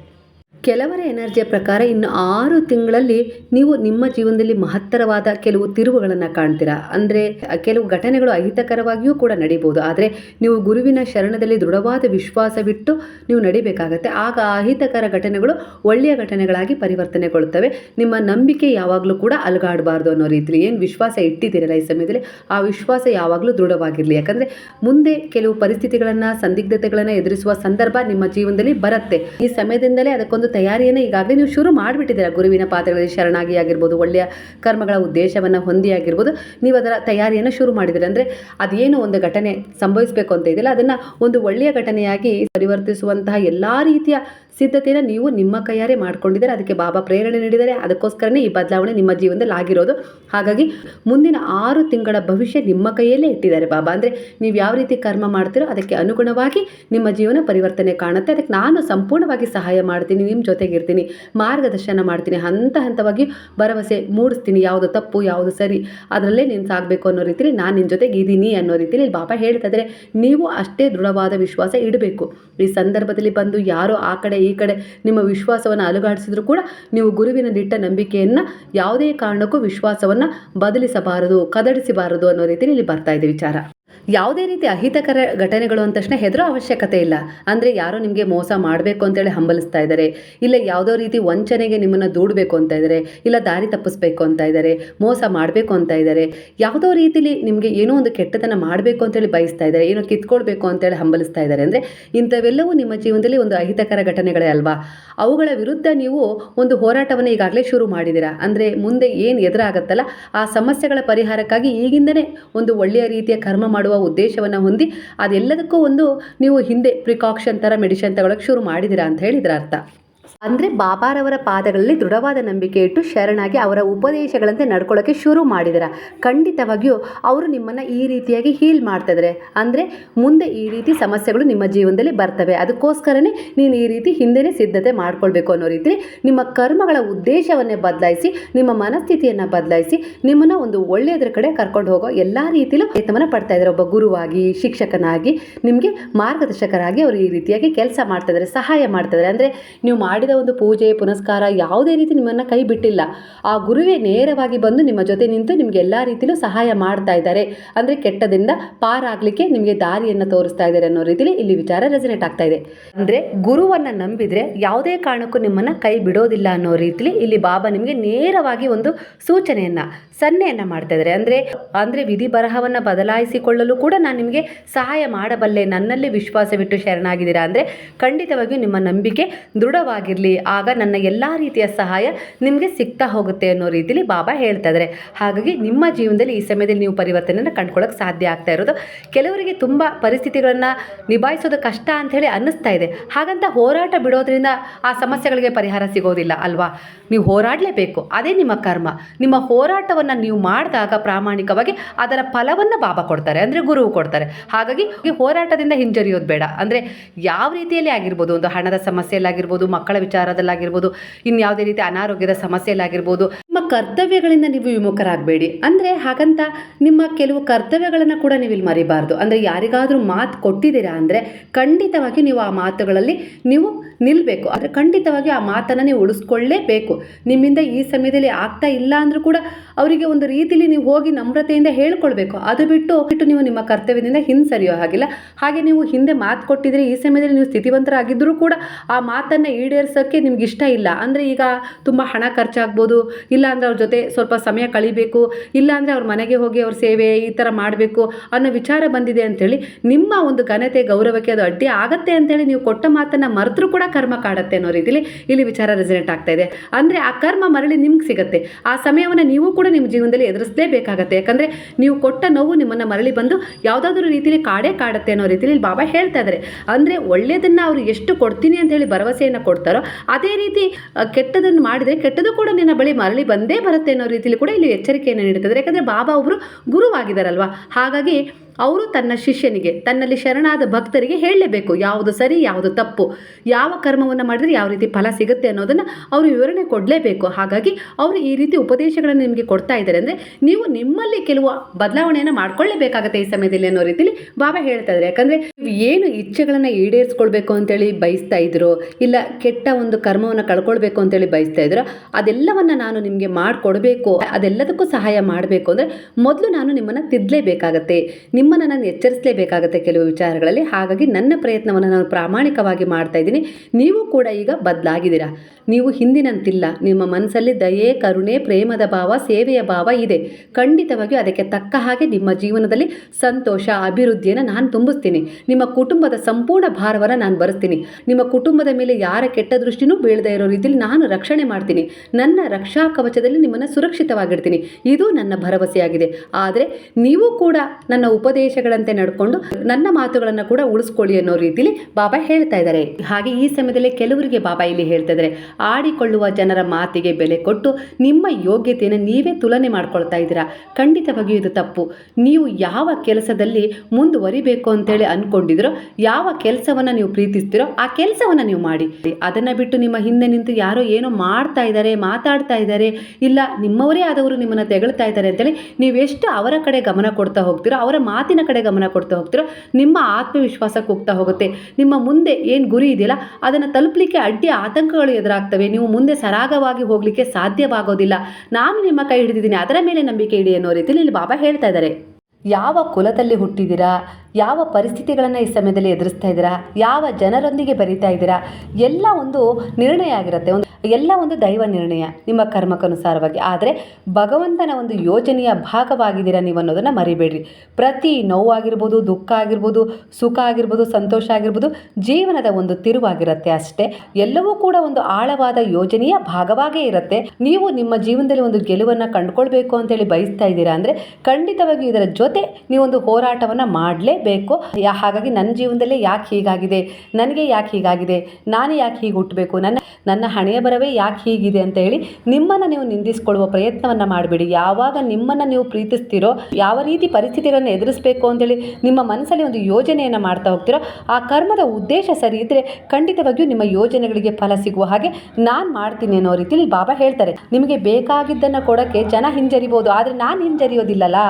ಕೆಲವರ ಎನರ್ಜಿಯ ಪ್ರಕಾರ ಇನ್ನು ಆರು ತಿಂಗಳಲ್ಲಿ ನೀವು ನಿಮ್ಮ ಜೀವನದಲ್ಲಿ ಮಹತ್ತರವಾದ ಕೆಲವು ತಿರುವುಗಳನ್ನು ಕಾಣ್ತೀರಾ? ಅಂದರೆ ಕೆಲವು ಘಟನೆಗಳು ಅಹಿತಕರವಾಗಿಯೂ ಕೂಡ ನಡೀಬೋದು. ಆದರೆ ನೀವು ಗುರುವಿನ ಶರಣದಲ್ಲಿ ದೃಢವಾದ ವಿಶ್ವಾಸವಿಟ್ಟು ನೀವು ನಡಿಬೇಕಾಗತ್ತೆ. ಆಗ ಅಹಿತಕರ ಘಟನೆಗಳು ಒಳ್ಳೆಯ ಘಟನೆಗಳಾಗಿ ಪರಿವರ್ತನೆಗೊಳ್ಳುತ್ತವೆ. ನಿಮ್ಮ ನಂಬಿಕೆ ಯಾವಾಗಲೂ ಕೂಡ ಅಲುಗಾಡಬಾರ್ದು ಅನ್ನೋ ರೀತಿಲಿ. ಏನು ವಿಶ್ವಾಸ ಇಟ್ಟಿದ್ದೀರಲ್ಲ ಈ ಸಮಯದಲ್ಲಿ, ಆ ವಿಶ್ವಾಸ ಯಾವಾಗಲೂ ದೃಢವಾಗಿರಲಿ. ಯಾಕಂದರೆ ಮುಂದೆ ಕೆಲವು ಪರಿಸ್ಥಿತಿಗಳನ್ನು, ಸಂದಿಗ್ಧತೆಗಳನ್ನು ಎದುರಿಸುವ ಸಂದರ್ಭ ನಿಮ್ಮ ಜೀವನದಲ್ಲಿ ಬರುತ್ತೆ. ಈ ಸಮಯದಿಂದಲೇ ಅದಕ್ಕೊಂದು ತಯಾರಿಯನ್ನು ಈಗಾಗಲೇ ನೀವು ಶುರು ಮಾಡಿಬಿಟ್ಟಿದ್ದೀರಾ? ಗುರುವಿನ ಪಾತ್ರಗಳಲ್ಲಿ ಶರಣಾಗಿ ಆಗಿರ್ಬೋದು, ಒಳ್ಳೆಯ ಕರ್ಮಗಳ ಉದ್ದೇಶವನ್ನು ಹೊಂದಿ ಆಗಿರ್ಬೋದು, ನೀವು ಅದರ ತಯಾರಿಯನ್ನು ಶುರು ಮಾಡಿದ್ದೀರಿ? ಅಂದರೆ ಅದೇನು ಒಂದು ಘಟನೆ ಸಂಭವಿಸಬೇಕು ಅಂತ ಇದೆಯಲ್ಲ, ಅದನ್ನು ಒಂದು ಒಳ್ಳೆಯ ಘಟನೆಯಾಗಿ ಪರಿವರ್ತಿಸುವಂತಹ ಎಲ್ಲ ರೀತಿಯ ಸಿದ್ಧತೆಯನ್ನು ನೀವು ನಿಮ್ಮ ಕೈಯಾರೆ ಮಾಡ್ಕೊಂಡಿದ್ದಾರೆ ಅದಕ್ಕೆ ಬಾಬಾ ಪ್ರೇರಣೆ ನೀಡಿದ್ದಾರೆ ಅದಕ್ಕೋಸ್ಕರನೇ ಈ ಬದಲಾವಣೆ ನಿಮ್ಮ ಜೀವನದಲ್ಲಿ ಆಗಿರೋದು. ಹಾಗಾಗಿ ಮುಂದಿನ ಆರು ತಿಂಗಳ ಭವಿಷ್ಯ ನಿಮ್ಮ ಕೈಯಲ್ಲೇ ಇಟ್ಟಿದ್ದಾರೆ ಬಾಬಾ. ಅಂದರೆ ನೀವು ಯಾವ ರೀತಿ ಕರ್ಮ ಮಾಡ್ತೀರೋ ಅದಕ್ಕೆ ಅನುಗುಣವಾಗಿ ನಿಮ್ಮ ಜೀವನ ಪರಿವರ್ತನೆ ಕಾಣುತ್ತೆ. ಅದಕ್ಕೆ ನಾನು ಸಂಪೂರ್ಣವಾಗಿ ಸಹಾಯ ಮಾಡ್ತೀನಿ, ನಿಮ್ಮ ಜೊತೆಗಿರ್ತೀನಿ ಮಾರ್ಗದರ್ಶನ ಮಾಡ್ತೀನಿ, ಹಂತ ಹಂತವಾಗಿ ಭರವಸೆ ಮೂಡಿಸ್ತೀನಿ, ಯಾವುದು ತಪ್ಪು, ಯಾವುದು ಸರಿ, ಅದರಲ್ಲೇ ನೀನು ಸಾಗಬೇಕು ಅನ್ನೋ ರೀತಿಯಲ್ಲಿ ನಾನು ನಿನ್ನ ಜೊತೆಗೆ ಇದ್ದೀನಿ ಅನ್ನೋ ರೀತಿಯಲ್ಲಿ ಬಾಬಾ ಹೇಳ್ತಾ ಇದ್ದಾರೆ. ನೀವು ಅಷ್ಟೇ ದೃಢವಾದ ವಿಶ್ವಾಸ ಇಡಬೇಕು. ಈ ಸಂದರ್ಭದಲ್ಲಿ ಬಂದು ಯಾರೋ ಆ ಕಡೆ ಕಡೆ ನಿಮ್ಮ ವಿಶ್ವಾಸವನ್ನು ಅಲುಗಾಡಿಸಿದ್ರು ಕೂಡ ನೀವು ಗುರುವಿನ ನಿಟ್ಟ ನಂಬಿಕೆಯನ್ನು ಯಾವುದೇ ಕಾರಣಕ್ಕೂ ವಿಶ್ವಾಸವನ್ನು ಬದಲಿಸಬಾರದು, ಕದಡಿಸಬಾರದು ಅನ್ನೋ ರೀತಿಯಲ್ಲಿ ಇಲ್ಲಿ ಬರ್ತಾ ಇದೆ ವಿಚಾರ. ಯಾವುದೇ ರೀತಿ ಅಹಿತಕರ ಘಟನೆಗಳು ಅಂದ ತಕ್ಷಣ ಹೆದರೋ ಅವಶ್ಯಕತೆ ಇಲ್ಲ. ಅಂದರೆ ಯಾರೋ ನಿಮಗೆ ಮೋಸ ಮಾಡಬೇಕು ಅಂತೇಳಿ ಹಂಬಲಿಸ್ತಾ ಇದ್ದಾರೆ. ಇಲ್ಲ ಯಾವುದೋ ರೀತಿ ವಂಚನೆಗೆ ನಿಮ್ಮನ್ನು ದೂಡಬೇಕು ಅಂತ ಇದ್ದಾರೆ. ಇಲ್ಲ ದಾರಿ ತಪ್ಪಿಸ್ಬೇಕು ಅಂತ ಇದ್ದಾರೆ. ಮೋಸ ಮಾಡಬೇಕು ಅಂತ ಇದ್ದಾರೆ. ಯಾವುದೋ ರೀತಿಲಿ ನಿಮಗೆ ಏನೋ ಒಂದು ಕೆಟ್ಟತನ ಮಾಡಬೇಕು ಅಂತೇಳಿ ಬಯಸ್ತಾ ಇದ್ದಾರೆ. ಏನೋ ಕಿತ್ಕೊಳ್ಬೇಕು ಅಂತೇಳಿ ಹಂಬಲಿಸ್ತಾ ಇದ್ದಾರೆ. ಅಂದರೆ ಇಂಥವೆಲ್ಲವೂ ನಿಮ್ಮ ಜೀವನದಲ್ಲಿ ಒಂದು ಅಹಿತಕರ ಘಟನೆಗಳೇ ಅಲ್ವಾ? ಅವುಗಳ ವಿರುದ್ಧ ನೀವು ಒಂದು ಹೋರಾಟವನ್ನು ಈಗಾಗಲೇ ಶುರು ಮಾಡಿದ್ದೀರಾ? ಅಂದರೆ ಮುಂದೆ ಏನು ಎದುರಾಗತ್ತಲ್ಲ? ಆ ಸಮಸ್ಯೆಗಳ ಪರಿಹಾರಕ್ಕಾಗಿ ಈಗಿಂದನೇ ಒಂದು ಒಳ್ಳೆಯ ರೀತಿಯ ಕರ್ಮ ಮಾಡುವ ಉದ್ದೇಶವನ್ನು ಹೊಂದಿ ಅದೆಲ್ಲದಕ್ಕೂ ಒಂದು ನೀವು ಹಿಂದೆ ಪ್ರಿಕಾಕ್ಷನ್ ಥರ ಮೆಡಿಷನ್ ತಗೊಳಕ್ಕೆ ಶುರು ಮಾಡಿದ್ದೀರಾ ಅಂತ ಹೇಳಿದ್ರ ಅರ್ಥ. ಅಂದರೆ ಬಾಬಾರವರ ಪಾದಗಳಲ್ಲಿ ದೃಢವಾದ ನಂಬಿಕೆ ಇಟ್ಟು ಶರಣಾಗಿ ಅವರ ಉಪದೇಶಗಳಂತೆ ನಡ್ಕೊಳ್ಳೋಕ್ಕೆ ಶುರು ಮಾಡಿದಾರೆ. ಖಂಡಿತವಾಗಿಯೂ ಅವರು ನಿಮ್ಮನ್ನು ಈ ರೀತಿಯಾಗಿ ಹೀಲ್ ಮಾಡ್ತಿದ್ರೆ. ಅಂದರೆ ಮುಂದೆ ಈ ರೀತಿ ಸಮಸ್ಯೆಗಳು ನಿಮ್ಮ ಜೀವನದಲ್ಲಿ ಬರ್ತವೆ. ಅದಕ್ಕೋಸ್ಕರನೇ ನೀನು ಈ ರೀತಿ ಹಿಂದೆನೇ ಸಿದ್ಧತೆ ಮಾಡ್ಕೊಳ್ಬೇಕು ಅನ್ನೋ ರೀತಿ ನಿಮ್ಮ ಕರ್ಮಗಳ ಉದ್ದೇಶವನ್ನೇ ಬದಲಾಯಿಸಿ, ನಿಮ್ಮ ಮನಸ್ಥಿತಿಯನ್ನು ಬದಲಾಯಿಸಿ, ನಿಮ್ಮನ್ನು ಒಂದು ಒಳ್ಳೆಯದ್ರ ಕಡೆ ಕರ್ಕೊಂಡು ಹೋಗೋ ಎಲ್ಲ ರೀತಿಯಲ್ಲೂ ಪ್ರಯತ್ನವನ್ನು ಪಡ್ತಾ ಇದ್ದಾರೆ ಒಬ್ಬ ಗುರುವಾಗಿ, ಶಿಕ್ಷಕನಾಗಿ, ನಿಮಗೆ ಮಾರ್ಗದರ್ಶಕರಾಗಿ ಅವರು ಈ ರೀತಿಯಾಗಿ ಕೆಲಸ ಮಾಡ್ತಾ ಇದ್ದಾರೆ ಸಹಾಯ ಮಾಡ್ತಾ ಇದ್ದಾರೆ ಅಂದರೆ ನೀವು ಮಾಡಿದ ಒಂದು ಪೂಜೆ, ಪುನಸ್ಕಾರ ಯಾವುದೇ ರೀತಿ ನಿಮ್ಮನ್ನು ಕೈ ಬಿಟ್ಟಿಲ್ಲ. ಆ ಗುರುವೇ ನೇರವಾಗಿ ಬಂದು ನಿಮ್ಮ ಜೊತೆ ನಿಂತು ನಿಮಗೆ ಎಲ್ಲ ರೀತಿಯಲ್ಲೂ ಸಹಾಯ ಮಾಡ್ತಾ ಇದ್ದಾರೆ. ಅಂದರೆ ಕೆಟ್ಟದಿಂದ ಪಾರಾಗಲಿಕ್ಕೆ ನಿಮಗೆ ದಾರಿಯನ್ನು ತೋರಿಸ್ತಾ ಇದ್ದಾರೆ ಅನ್ನೋ ರೀತಿಲಿ ಇಲ್ಲಿ ವಿಚಾರ ರೆಸನೇಟ್ ಆಗ್ತಾ ಇದೆ. ಅಂದರೆ ಗುರುವನ್ನು ನಂಬಿದರೆ ಯಾವುದೇ ಕಾರಣಕ್ಕೂ ನಿಮ್ಮನ್ನು ಕೈ ಬಿಡೋದಿಲ್ಲ ಅನ್ನೋ ರೀತಿಲಿ ಇಲ್ಲಿ ಬಾಬಾ ನಿಮಗೆ ನೇರವಾಗಿ ಒಂದು ಸೂಚನೆಯನ್ನು, ಸನ್ನೆಯನ್ನು ಮಾಡ್ತಾ ಇದ್ದಾರೆ. ಅಂದರೆ ಅಂದರೆ ವಿಧಿ ಬರಹವನ್ನು ಬದಲಾಯಿಸಿಕೊಳ್ಳಲು ಕೂಡ ನಾನು ನಿಮಗೆ ಸಹಾಯ ಮಾಡಬಲ್ಲೆ. ನನ್ನಲ್ಲಿ ವಿಶ್ವಾಸವಿಟ್ಟು ಶರಣಾಗಿದ್ದೀರಾ? ಅಂದರೆ ಖಂಡಿತವಾಗಿಯೂ ನಿಮ್ಮ ನಂಬಿಕೆ ದೃಢವಾಗಿರಲಿ. ಆಗ ನನ್ನ ಎಲ್ಲ ರೀತಿಯ ಸಹಾಯ ನಿಮಗೆ ಸಿಗ್ತಾ ಹೋಗುತ್ತೆ ಅನ್ನೋ ರೀತಿಲಿ ಬಾಬಾ ಹೇಳ್ತಾ ಇದ್ದಾರೆ ಹಾಗಾಗಿ ನಿಮ್ಮ ಜೀವನದಲ್ಲಿ ಈ ಸಮಯದಲ್ಲಿ ನೀವು ಪರಿವರ್ತನೆಯನ್ನು ಕಂಡ್ಕೊಳ್ಳೋಕೆ ಸಾಧ್ಯ ಆಗ್ತಾ ಇರೋದು. ಕೆಲವರಿಗೆ ತುಂಬ ಪರಿಸ್ಥಿತಿಗಳನ್ನು ನಿಭಾಯಿಸೋದು ಕಷ್ಟ ಅಂಥೇಳಿ ಅನ್ನಿಸ್ತಾ ಇದೆ. ಹಾಗಂತ ಹೋರಾಟ ಬಿಡೋದ್ರಿಂದ ಆ ಸಮಸ್ಯೆಗಳಿಗೆ ಪರಿಹಾರ ಸಿಗೋದಿಲ್ಲ ಅಲ್ವಾ? ನೀವು ಹೋರಾಡಲೇಬೇಕು. ಅದೇ ನಿಮ್ಮ ಕರ್ಮ. ನಿಮ್ಮ ಹೋರಾಟವನ್ನು ನೀವು ಮಾಡಿದಾಗ ಪ್ರಾಮಾಣಿಕವಾಗಿ ಅದರ ಫಲವನ್ನು ಬಾಬಾ ಕೊಡ್ತಾರೆ. ಅಂದರೆ ಗುರುವು ಕೊಡ್ತಾರೆ. ಹಾಗಾಗಿ ಹೋರಾಟದಿಂದ ಹಿಂಜರಿಯೋದು ಬೇಡ. ಅಂದರೆ ಯಾವ ರೀತಿಯಲ್ಲಿ ಆಗಿರ್ಬೋದು, ಒಂದು ಹಣದ ಸಮಸ್ಯೆಯಲ್ಲಾಗಿರ್ಬೋದು, ಮಕ್ಕಳ ವಿಚಾರದಲ್ಲಾಗಿರ್ಬೋದು, ಇನ್ಯಾವುದೇ ರೀತಿ ಅನಾರೋಗ್ಯದ ಸಮಸ್ಯೆಯಲ್ಲಾಗಿರ್ಬೋದು ಕರ್ತವ್ಯಗಳಿಂದ ನೀವು ವಿಮುಖರಾಗಬೇಡಿ. ಅಂದರೆ ಹಾಗಂತ ನಿಮ್ಮ ಕೆಲವು ಕರ್ತವ್ಯಗಳನ್ನು ಕೂಡ ನೀವು ಇಲ್ಲಿ ಮರಿಬಾರ್ದು. ಅಂದರೆ ಯಾರಿಗಾದರೂ ಮಾತು ಕೊಟ್ಟಿದ್ದೀರಾ ಅಂದರೆ ಖಂಡಿತವಾಗಿ ನೀವು ಆ ಮಾತುಗಳಲ್ಲಿ ನೀವು ನಿಲ್ಲಬೇಕು ಆದರೆ ಖಂಡಿತವಾಗಿ ಆ ಮಾತನ್ನು ನೀವು ಉಳಿಸ್ಕೊಳ್ಳೇಬೇಕು. ನಿಮ್ಮಿಂದ ಈ ಸಮಯದಲ್ಲಿ ಆಗ್ತಾ ಇಲ್ಲ ಅಂದರೂ ಕೂಡ ಅವರಿಗೆ ಒಂದು ರೀತಿಲಿ ನೀವು ಹೋಗಿ ನಮ್ರತೆಯಿಂದ ಹೇಳ್ಕೊಳ್ಬೇಕು. ಅದು ಬಿಟ್ಟು ಬಿಟ್ಟು ನೀವು ನಿಮ್ಮ ಕರ್ತವ್ಯದಿಂದ ಹಿಂಸರಿಯೋ ಹಾಗಿಲ್ಲ. ಹಾಗೆ ನೀವು ಹಿಂದೆ ಮಾತು ಕೊಟ್ಟಿದ್ರೆ ಈ ಸಮಯದಲ್ಲಿ ನೀವು ಸ್ಥಿತಿವಂತರಾಗಿದ್ದರೂ ಕೂಡ ಆ ಮಾತನ್ನು ಈಡೇರಿಸೋಕ್ಕೆ ನಿಮ್ಗೆ ಇಷ್ಟ ಇಲ್ಲ. ಅಂದರೆ ಈಗ ತುಂಬ ಹಣ ಖರ್ಚಾಗ್ಬೋದು, ಇಲ್ಲ ಅಂದರೆ ಅವ್ರ ಜೊತೆ ಸ್ವಲ್ಪ ಸಮಯ ಕಳಿಬೇಕು, ಇಲ್ಲಾಂದರೆ ಅವ್ರ ಮನೆಗೆ ಹೋಗಿ ಅವ್ರ ಸೇವೆ ಈ ಥರ ಮಾಡಬೇಕು ಅನ್ನೋ ವಿಚಾರ ಬಂದಿದೆ ಅಂತೇಳಿ ನಿಮ್ಮ ಒಂದು ಘನತೆ, ಗೌರವಕ್ಕೆ ಅದು ಅಡ್ಡಿ ಆಗತ್ತೆ ಅಂತೇಳಿ ನೀವು ಕೊಟ್ಟ ಮಾತನ್ನು ಮರೆತರೂ ಕೂಡ ಕರ್ಮ ಕಾಡತ್ತೆ ಅನ್ನೋ ರೀತಿಲಿ ಇಲ್ಲಿ ವಿಚಾರ ರೆಸಿಡೆಂಟ್ ಆಗ್ತಾ ಇದೆ. ಅಂದರೆ ಆ ಕರ್ಮ ಮರಳಿ ನಿಮ್ಗೆ ಸಿಗುತ್ತೆ. ಆ ಸಮಯವನ್ನು ನೀವು ಕೂಡ ನಿಮ್ಮ ಜೀವನದಲ್ಲಿ ಎದುರಿಸಲೇಬೇಕಾಗತ್ತೆ ಯಾಕಂದರೆ ನೀವು ಕೊಟ್ಟ ನೋವು ನಿಮ್ಮನ್ನು ಮರಳಿ ಬಂದು ಯಾವುದಾದ್ರೂ ರೀತಿಯಲ್ಲಿ ಕಾಡೇ ಕಾಡುತ್ತೆ ಅನ್ನೋ ರೀತಿಯಲ್ಲಿ ಇಲ್ಲಿ ಬಾಬಾ ಹೇಳ್ತಾ ಇದ್ದಾರೆ ಅಂದರೆ ಒಳ್ಳೆಯದನ್ನು ಅವರು ಎಷ್ಟು ಕೊಡ್ತೀನಿ ಅಂತ ಹೇಳಿ ಭರವಸೆಯನ್ನು ಕೊಡ್ತಾರೋ, ಅದೇ ರೀತಿ ಕೆಟ್ಟದನ್ನು ಮಾಡಿದರೆ ಕೆಟ್ಟದು ಕೂಡ ನಿನ್ನ ಬಳಿ ಮರಳಿ ಬಂದೇ ಬರುತ್ತೆ ಅನ್ನೋ ರೀತಿಯಲ್ಲಿ ಕೂಡ ಇಲ್ಲಿ ಎಚ್ಚರಿಕೆಯನ್ನು ನೀಡುತ್ತದೆ. ಯಾಕಂದರೆ ಬಾಬಾ ಒಬ್ಬರು ಗುರುವಾಗಿದ್ದಾರಲ್ವಾ? ಹಾಗಾಗಿ ಅವರು ತನ್ನ ಶಿಷ್ಯನಿಗೆ, ತನ್ನಲ್ಲಿ ಶರಣಾದ ಭಕ್ತರಿಗೆ ಹೇಳಲೇಬೇಕು. ಯಾವುದು ಸರಿ, ಯಾವುದು ತಪ್ಪು. ಯಾವ ಕರ್ಮವನ್ನು ಮಾಡಿದರೆ ಯಾವ ರೀತಿ ಫಲ ಸಿಗುತ್ತೆ ಅನ್ನೋದನ್ನು ಅವರು ವಿವರಣೆ ಕೊಡಲೇಬೇಕು. ಹಾಗಾಗಿ ಅವರು ಈ ರೀತಿ ಉಪದೇಶಗಳನ್ನು ನಿಮಗೆ ಕೊಡ್ತಾ ಇದ್ದಾರೆ ಅಂದರೆ ನೀವು ನಿಮ್ಮಲ್ಲಿ ಕೆಲವು ಬದಲಾವಣೆಯನ್ನು ಮಾಡ್ಕೊಳ್ಳೇಬೇಕಾಗತ್ತೆ ಈ ಸಮಯದಲ್ಲಿ ಅನ್ನೋ ರೀತಿಯಲ್ಲಿ ಬಾಬಾ ಹೇಳ್ತಾ ಇದ್ದಾರೆ. ಯಾಕಂದರೆ ನೀವು ಏನು ಇಚ್ಛೆಗಳನ್ನು ಈಡೇರಿಸ್ಕೊಳ್ಬೇಕು ಅಂತೇಳಿ ಬಯಸ್ತಾ ಇದ್ರು, ಇಲ್ಲ ಕೆಟ್ಟ ಒಂದು ಕರ್ಮವನ್ನು ಕಳ್ಕೊಳ್ಬೇಕು ಅಂತೇಳಿ ಬಯಸ್ತಾ ಇದ್ರು, ಅದೆಲ್ಲವನ್ನು ನಾನು ನಿಮಗೆ ಮಾಡಿಕೊಡಬೇಕು, ಅದೆಲ್ಲದಕ್ಕೂ ಸಹಾಯ ಮಾಡಬೇಕು ಅಂದರೆ ಮೊದಲು ನಾನು ನಿಮ್ಮನ್ನು ತಿದ್ದಲೇಬೇಕಾಗತ್ತೆ ನಿಮ್ಮನ್ನು ನಾನು ಎಚ್ಚರಿಸಲೇಬೇಕಾಗುತ್ತೆ ಕೆಲವು ವಿಚಾರಗಳಲ್ಲಿ. ಹಾಗಾಗಿ ನನ್ನ ಪ್ರಯತ್ನವನ್ನು ನಾನು ಪ್ರಾಮಾಣಿಕವಾಗಿ ಮಾಡ್ತಾ ಇದ್ದೀನಿ. ನೀವು ಕೂಡ ಈಗ ಬದಲಾಗಿದ್ದೀರಾ? ನೀವು ಹಿಂದಿನಂತಿಲ್ಲ. ನಿಮ್ಮ ಮನಸ್ಸಲ್ಲಿ ದಯೆ, ಕರುಣೆ, ಪ್ರೇಮದ ಭಾವ, ಸೇವೆಯ ಭಾವ ಇದೆ. ಖಂಡಿತವಾಗಿಯೂ ಅದಕ್ಕೆ ತಕ್ಕ ಹಾಗೆ ನಿಮ್ಮ ಜೀವನದಲ್ಲಿ ಸಂತೋಷ, ಅಭಿವೃದ್ಧಿಯನ್ನು ನಾನು ತುಂಬಿಸ್ತೀನಿ. ನಿಮ್ಮ ಕುಟುಂಬದ ಸಂಪೂರ್ಣ ಭಾರವನ್ನು ನಾನು ಬರೆಸ್ತೀನಿ. ನಿಮ್ಮ ಕುಟುಂಬದ ಮೇಲೆ ಯಾರ ಕೆಟ್ಟ ದೃಷ್ಟಿನೂ ಬೀಳದೇ ಇರೋ ರೀತಿಯಲ್ಲಿ ನಾನು ರಕ್ಷಣೆ ಮಾಡ್ತೀನಿ. ನನ್ನ ರಕ್ಷಾ ಕವಚದಲ್ಲಿ ನಿಮ್ಮನ್ನು ಸುರಕ್ಷಿತವಾಗಿಡ್ತೀನಿ. ಇದು ನನ್ನ ಭರವಸೆಯಾಗಿದೆ. ಆದರೆ ನೀವು ಕೂಡ ನನ್ನ ಉಪದೇಶಗಳಂತೆ ನಡ್ಕೊಂಡು ನನ್ನ ಮಾತುಗಳನ್ನು ಕೂಡ ಉಳಿಸ್ಕೊಳ್ಳಿ ಅನ್ನೋ ರೀತಿಲಿ ಬಾಬಾ ಹೇಳ್ತಾ ಇದ್ದಾರೆ. ಹಾಗೆ ಈ ಸಮಯದಲ್ಲಿ ಕೆಲವರಿಗೆ ಬಾಬಾ ಇಲ್ಲಿ ಹೇಳ್ತಾ ಇದ್ದಾರೆ. ಆಡಿಕೊಳ್ಳುವ ಜನರ ಮಾತಿಗೆ ಬೆಲೆ ಕೊಟ್ಟು ನಿಮ್ಮ ಯೋಗ್ಯತೆಯನ್ನು ನೀವೇ ತುಲನೆ ಮಾಡ್ಕೊಳ್ತಾ ಇದ್ದೀರಾ? ಖಂಡಿತವಾಗಿಯೂ ಇದು ತಪ್ಪು. ನೀವು ಯಾವ ಕೆಲಸದಲ್ಲಿ ಮುಂದುವರಿಬೇಕು ಅಂತೇಳಿ ಅನ್ಕೊಂಡಿದ್ರೋ ಯಾವ ಕೆಲಸವನ್ನು ನೀವು ಪ್ರೀತಿಸ್ತೀರೋ ಆ ಕೆಲಸವನ್ನು ನೀವು ಮಾಡಿ. ಅದನ್ನು ಬಿಟ್ಟು ನಿಮ್ಮ ಹಿಂದೆ ನಿಂತು ಯಾರೋ ಏನೋ ಮಾಡ್ತಾ ಇದ್ದಾರೆ, ಮಾತಾಡ್ತಾ ಇದ್ದಾರೆ, ಇಲ್ಲ ನಿಮ್ಮವರೇ ಆದವರು ನಿಮ್ಮನ್ನು ತೆಗಳ್ತಾ ಇದ್ದಾರೆ ಅಂತೇಳಿ ನೀವೆಷ್ಟು ಅವರ ಕಡೆ ಗಮನ ಕೊಡ್ತಾ ಹೋಗ್ತೀರೋ, ಅವರ ಮಾತಿನ ಕಡೆ ಗಮನ ಕೊಡ್ತಾ ಹೋಗ್ತೀರೋ, ನಿಮ್ಮ ಆತ್ಮವಿಶ್ವಾಸಕ್ಕೆ ಹೋಗ್ತಾ ಹೋಗುತ್ತೆ. ನಿಮ್ಮ ಮುಂದೆ ಏನು ಗುರಿ ಇದೆಯಲ್ಲ, ಅದನ್ನು ತಲುಪಲಿಕ್ಕೆ ಅಡ್ಡಿ ಆತಂಕಗಳು ಎದುರಾಗ್ತವೆ. ನೀವು ಮುಂದೆ ಸರಾಗವಾಗಿ ಹೋಗಲಿಕ್ಕೆ ಸಾಧ್ಯವಾಗೋದಿಲ್ಲ. ನಾನು ನಿಮ್ಮ ಕೈ ಹಿಡಿದಿದ್ದೀನಿ, ಅದರ ಮೇಲೆ ನಂಬಿಕೆ ಇಡಿ ಅನ್ನೋ ರೀತಿಯಲ್ಲಿ ಇಲ್ಲಿ ಬಾಬಾ ಹೇಳ್ತಾ ಇದ್ದಾರೆ. ಯಾವ ಕುಲದಲ್ಲಿ ಹುಟ್ಟಿದ್ದೀರಾ? ಯಾವ ಪರಿಸ್ಥಿತಿಗಳನ್ನು ಈ ಸಮಯದಲ್ಲಿ ಎದುರಿಸ್ತಾ ಇದ್ದೀರಾ? ಯಾವ ಜನರೊಂದಿಗೆ ಬರಿತಾ ಇದ್ದೀರಾ? ಎಲ್ಲ ಒಂದು ನಿರ್ಣಯ ಆಗಿರುತ್ತೆ. ಒಂದು, ಎಲ್ಲ ಒಂದು ದೈವ ನಿರ್ಣಯ ನಿಮ್ಮ ಕರ್ಮಕ್ಕನುಸಾರವಾಗಿ. ಆದರೆ ಭಗವಂತನ ಒಂದು ಯೋಜನೆಯ ಭಾಗವಾಗಿದ್ದೀರಾ ನೀವು ಅನ್ನೋದನ್ನು ಮರಿಬೇಡ್ರಿ. ಪ್ರತಿ ನೋವಾಗಿರ್ಬೋದು, ದುಃಖ ಆಗಿರ್ಬೋದು, ಸುಖ ಆಗಿರ್ಬೋದು, ಸಂತೋಷ ಆಗಿರ್ಬೋದು, ಜೀವನದ ಒಂದು ತಿರುವಾಗಿರುತ್ತೆ ಅಷ್ಟೇ. ಎಲ್ಲವೂ ಕೂಡ ಒಂದು ಆಳವಾದ ಯೋಜನೆಯ ಭಾಗವಾಗೇ ಇರುತ್ತೆ. ನೀವು ನಿಮ್ಮ ಜೀವನದಲ್ಲಿ ಒಂದು ಗೆಲುವನ್ನು ಕಂಡುಕೊಳ್ಬೇಕು ಅಂತೇಳಿ ಬಯಸ್ತಾ ಇದ್ದೀರಾ ಅಂದರೆ ಖಂಡಿತವಾಗಿಯೂ ಇದರ ಜೊತೆ ನೀವೊಂದು ಹೋರಾಟವನ್ನು ಮಾಡಲೇ ಬೇಕು ಹಾಗಾಗಿ ನನ್ನ ಜೀವನದಲ್ಲೇ ಯಾಕೆ ಹೀಗಾಗಿದೆ? ನನಗೆ ಯಾಕೆ ಹೀಗಾಗಿದೆ? ನಾನು ಯಾಕೆ ಹೀಗೆ ಹುಟ್ಟಬೇಕು? ನನ್ನ ನನ್ನ ಹಣೆಯ ಬರವೇ ಯಾಕೆ ಹೀಗಿದೆ ಅಂತ ಹೇಳಿ ನಿಮ್ಮನ್ನು ನೀವು ನಿಂದಿಸ್ಕೊಳ್ಳುವ ಪ್ರಯತ್ನವನ್ನು ಮಾಡಬೇಡಿ. ಯಾವಾಗ ನಿಮ್ಮನ್ನು ನೀವು ಪ್ರೀತಿಸ್ತೀರೋ, ಯಾವ ರೀತಿ ಪರಿಸ್ಥಿತಿಗಳನ್ನು ಎದುರಿಸಬೇಕು ಅಂತೇಳಿ ನಿಮ್ಮ ಮನಸ್ಸಲ್ಲಿ ಒಂದು ಯೋಜನೆಯನ್ನು ಮಾಡ್ತಾ ಹೋಗ್ತೀರೋ, ಆ ಕರ್ಮದ ಉದ್ದೇಶ ಸರಿ ಇದ್ದರೆ ಖಂಡಿತವಾಗಿಯೂ ನಿಮ್ಮ ಯೋಜನೆಗಳಿಗೆ ಫಲ ಸಿಗುವ ಹಾಗೆ ನಾನು ಮಾಡ್ತೀನಿ ಅನ್ನೋ ರೀತಿಯಲ್ಲಿ ಬಾಬಾ ಹೇಳ್ತಾರೆ. ನಿಮಗೆ ಬೇಕಾಗಿದ್ದನ್ನು ಕೊಡೋಕ್ಕೆ ಜನ ಹಿಂಜರಿಬೋದು. ಆದರೆ ನಾನು ಹಿಂಜರಿಯೋದಿಲ್ಲಲ್ಲ.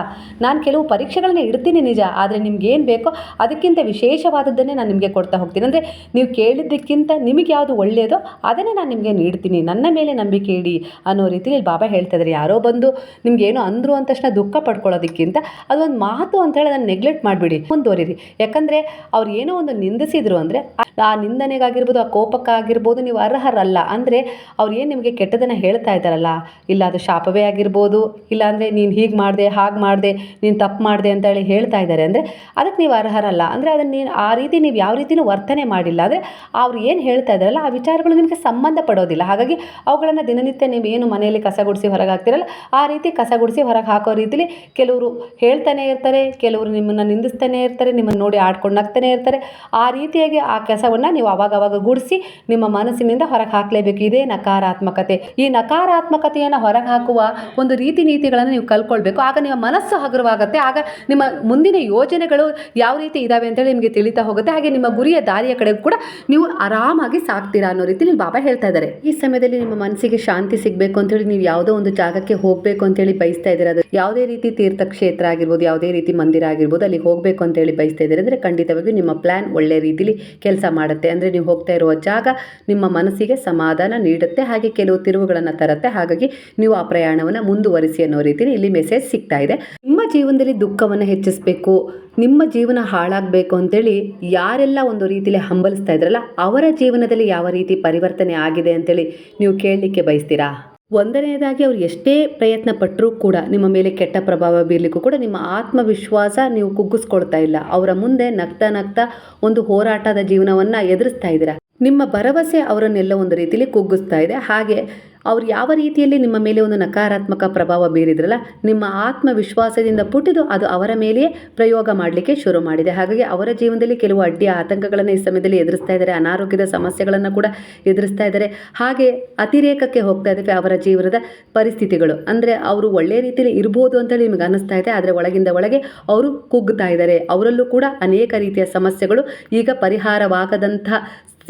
ನಾನು ಕೆಲವು ಪರೀಕ್ಷೆಗಳನ್ನ ಇಡ್ತೀನಿ ನಿಜ. ಆದರೆ ನಿಮ್ಗೆ ಏನು ಬೇಕೋ ಅದಕ್ಕಿಂತ ವಿಶೇಷವಾದದ್ದನ್ನೇ ನಾನು ನಿಮಗೆ ಕೊಡ್ತಾ ಹೋಗ್ತೀನಿ. ಅಂದರೆ ನೀವು ಕೇಳಿದ್ದಕ್ಕಿಂತ ನಿಮಗೆ ಯಾವುದು ಒಳ್ಳೆಯದೋ ಅದನ್ನೇ ನಾನು ನಿಮಗೆ ನೀಡ್ತೀನಿ. ನನ್ನ ಮೇಲೆ ನಂಬಿಕೆ ಇಡಿ ಅನ್ನೋ ರೀತಿಯಲ್ಲಿ ಬಾಬಾ ಹೇಳ್ತಾ ಇದ್ದಾರೆ ಯಾರೋ ಬಂದು ನಿಮ್ಗೆ ಏನೋ ಅಂದರು ಅಂದ ತಕ್ಷಣ ದುಃಖ ಪಡ್ಕೊಳ್ಳೋದಕ್ಕಿಂತ ಅದೊಂದು ಮಾತು ಅಂತ ಹೇಳಿ ಅದನ್ನು ನೆಗ್ಲೆಕ್ಟ್ ಮಾಡಿಬಿಡಿ. ಮುಂದುವರಿರಿ. ಯಾಕಂದರೆ ಅವ್ರು ಏನೋ ಒಂದು ನಿಂದಿಸಿದ್ರು ಅಂದರೆ ಆ ನಿಂದನೆಗಾಗಿರ್ಬೋದು, ಆ ಕೋಪಕ್ಕಾಗಿರ್ಬೋದು ನೀವು ಅರ್ಹರಲ್ಲ. ಅಂದರೆ ಅವ್ರು ಏನು ನಿಮಗೆ ಕೆಟ್ಟದನ್ನು ಹೇಳ್ತಾ ಇದ್ದಾರಲ್ಲ? ಇಲ್ಲ ಅದು ಶಾಪವೇ ಆಗಿರ್ಬೋದು, ಇಲ್ಲ ಅಂದರೆ ನೀನು ಹೀಗೆ ಮಾಡಿದೆ, ಹಾಗೆ ಮಾಡಿದೆ, ನೀನು ತಪ್ಪು ಮಾಡಿದೆ ಅಂತ ಹೇಳಿ ಹೇಳ್ತಾ ಇದ್ದಾರೆ ಅಂದರೆ ಅದಕ್ಕೆ ನೀವು ಅರ್ಹರಲ್ಲ. ಅಂದರೆ ಅದನ್ನು ನೀನು ಆ ರೀತಿ ನೀವು ಯಾವ ರೀತಿಯೂ ವರ್ತನೆ ಮಾಡಿಲ್ಲ. ಅಂದರೆ ಅವ್ರು ಏನು ಹೇಳ್ತಾ ಇದ್ದಾರಲ್ಲ, ಆ ವಿಚಾರಗಳು ನಿಮಗೆ ಸಂಬಂಧ ಪಡೋದಿಲ್ಲ ಹಾಗಾಗಿ ಅವುಗಳನ್ನು ದಿನನಿತ್ಯ ನೀವು ಏನು ಮನೆಯಲ್ಲಿ ಕಸ ಗುಡಿಸಿ ಹೊರಗೆ ಹಾಕ್ತಿರಲ್ಲ, ಆ ರೀತಿ ಕಸ ಗುಡಿಸಿ ಹೊರಗೆ ಹಾಕೋ ರೀತಿಲಿ ಕೆಲವರು ಹೇಳ್ತಾನೆ ಇರ್ತಾರೆ, ಕೆಲವರು ನಿಮ್ಮನ್ನು ನಿಂದಿಸ್ತಾನೆ ಇರ್ತಾರೆ, ನಿಮ್ಮನ್ನು ನೋಡಿ ಆಡ್ಕೊಂಡು ನಗ್ತಾನೆ ಇರ್ತಾರೆ. ಆ ರೀತಿಯಾಗಿ ಆ ಕೆಲಸವನ್ನು ನೀವು ಅವಾಗ ಅವಾಗ ಗುಡಿಸಿ ನಿಮ್ಮ ಮನಸ್ಸಿನಿಂದ ಹೊರಗೆ ಹಾಕಲೇಬೇಕು. ಇದೇ ನಕಾರಾತ್ಮಕತೆ. ಈ ನಕಾರಾತ್ಮಕತೆಯನ್ನು ಹೊರಗೆ ಹಾಕುವ ಒಂದು ರೀತಿ ನೀತಿಗಳನ್ನು ನೀವು ಕಲ್ಕೊಳ್ಬೇಕು ಆಗ ನಿಮ್ಮ ಮನಸ್ಸು ಹಗುರವಾಗುತ್ತೆ. ಆಗ ನಿಮ್ಮ ಮುಂದಿನ ಯೋಜನೆಗಳು ಯಾವ ರೀತಿ ಇದ್ದಾವೆ ಅಂತೇಳಿ ನಿಮಗೆ ತಿಳಿತಾ ಹೋಗುತ್ತೆ. ಹಾಗೆ ನಿಮ್ಮ ಗುರಿಯ ದಾರಿಯ ಕಡೆ ಕೂಡ ನೀವು ಆರಾಮಾಗಿ ಸಾಕ್ತೀರಾ ಅನ್ನೋ ರೀತಿಯಲ್ಲಿ ಬಾಬಾ ಹೇಳ್ತಾ ಇದ್ದಾರೆ. ಈ ಸಮಯದಲ್ಲಿ ನಿಮ್ಮ ಮನಸ್ಸಿಗೆ ಶಾಂತಿ ಸಿಗಬೇಕು ಅಂತೇಳಿ ನೀವು ಯಾವುದೋ ಒಂದು ಜಾಗಕ್ಕೆ ಹೋಗಬೇಕು ಅಂತೇಳಿ ಬಯಸ್ತಾ ಇದ್ದೀರಾ? ಅದು ಯಾವುದೇ ರೀತಿ ತೀರ್ಥಕ್ಷೇತ್ರ ಆಗಿರ್ಬೋದು, ಯಾವುದೇ ರೀತಿ ಮಂದಿರ ಆಗಿರ್ಬೋದು ಅಲ್ಲಿ ಹೋಗಬೇಕು ಅಂತೇಳಿ ಬಯಸ್ತಾ ಇದ್ದೀರಾ? ಅಂದರೆ ಖಂಡಿತವಾಗಿಯೂ ನಿಮ್ಮ ಪ್ಲ್ಯಾನ್ ಒಳ್ಳೆ ರೀತಿಲಿ ಕೆಲಸ ಮಾಡುತ್ತೆ. ಅಂದರೆ ನೀವು ಹೋಗ್ತಾ ಇರುವ ಜಾಗ ನಿಮ್ಮ ಮನಸ್ಸಿಗೆ ಸಮಾಧಾನ ನೀಡುತ್ತೆ. ಹಾಗೆ ಕೆಲವು ತಿರುವುಗಳನ್ನು ತರುತ್ತೆ. ಹಾಗಾಗಿ ನೀವು ಆ ಪ್ರಯಾಣವನ್ನು ಮುಂದುವರಿಸಿ ಅನ್ನೋ ರೀತಿಲಿ ಇಲ್ಲಿ ಮೆಸೇಜ್ ಸಿಗ್ತಾ ಇದೆ. ನಿಮ್ಮ ಜೀವನದಲ್ಲಿ ದುಃಖವನ್ನು ಹೆಚ್ಚಿಸಬೇಕು, ನಿಮ್ಮ ಜೀವನ ಹಾಳಾಗಬೇಕು ಅಂತೇಳಿ ಯಾರೆಲ್ಲ ಒಂದು ರೀತಿಯಲ್ಲಿ ಹಂಬಲಿಸ್ತಾ ಇದ್ರಲ್ಲ, ಅವರ ಜೀವನದಲ್ಲಿ ಯಾವ ರೀತಿ ಪರಿವರ್ತನೆ ಆಗಿದೆ ಅಂತೇಳಿ ನೀವು ಕೇಳಲಿಕ್ಕೆ ಬಯಸ್ತೀರಾ? ಒಂದನೆಯದಾಗಿ ಅವ್ರು ಎಷ್ಟೇ ಪ್ರಯತ್ನ ಪಟ್ಟರೂ ಕೂಡ ನಿಮ್ಮ ಮೇಲೆ ಕೆಟ್ಟ ಪ್ರಭಾವ ಬೀರಲಿಕ್ಕೂ ಕೂಡ ನಿಮ್ಮ ಆತ್ಮವಿಶ್ವಾಸ ನೀವು ಕುಗ್ಗಿಸ್ಕೊಳ್ತಾ ಇಲ್ಲ. ಅವರ ಮುಂದೆ ನಗ್ತಾ ನಗ್ತಾ ಒಂದು ಹೋರಾಟದ ಜೀವನವನ್ನು ಎದುರಿಸ್ತಾ ಇದ್ದೀರಾ? ನಿಮ್ಮ ಭರವಸೆ ಅವರನ್ನೆಲ್ಲ ಒಂದು ರೀತಿಯಲ್ಲಿ ಕುಗ್ಗಿಸ್ತಾ ಇದೆ. ಹಾಗೆ ಅವ್ರು ಯಾವ ರೀತಿಯಲ್ಲಿ ನಿಮ್ಮ ಮೇಲೆ ಒಂದು ನಕಾರಾತ್ಮಕ ಪ್ರಭಾವ ಬೀರಿದ್ರಲ್ಲ, ನಿಮ್ಮ ಆತ್ಮವಿಶ್ವಾಸದಿಂದ ಪುಟಿದು ಅದು ಅವರ ಮೇಲೆಯೇ ಪ್ರಯೋಗ ಮಾಡಲಿಕ್ಕೆ ಶುರು ಮಾಡಿದೆ. ಹಾಗಾಗಿ ಅವರ ಜೀವನದಲ್ಲಿ ಕೆಲವು ಅಡ್ಡಿ ಆತಂಕಗಳನ್ನು ಈ ಸಮಯದಲ್ಲಿ ಎದುರಿಸ್ತಾ ಇದ್ದಾರೆ. ಅನಾರೋಗ್ಯದ ಸಮಸ್ಯೆಗಳನ್ನು ಕೂಡ ಎದುರಿಸ್ತಾ ಇದ್ದಾರೆ. ಹಾಗೆ ಅತಿರೇಕಕ್ಕೆ ಹೋಗ್ತಾ ಇದ್ದಾವೆ ಅವರ ಜೀವನದ ಪರಿಸ್ಥಿತಿಗಳು. ಅಂದರೆ ಅವರು ಒಳ್ಳೆ ರೀತಿಯಲ್ಲಿ ಇರ್ಬೋದು ಅಂತೇಳಿ ನಿಮಗೆ ಅನ್ನಿಸ್ತಾ ಇದೆ, ಆದರೆ ಒಳಗಿಂದ ಒಳಗೆ ಅವರು ಕುಗ್ಗುತ್ತಾ ಇದ್ದಾರೆ. ಅವರಲ್ಲೂ ಕೂಡ ಅನೇಕ ರೀತಿಯ ಸಮಸ್ಯೆಗಳು ಈಗ ಪರಿಹಾರವಾಗದಂಥ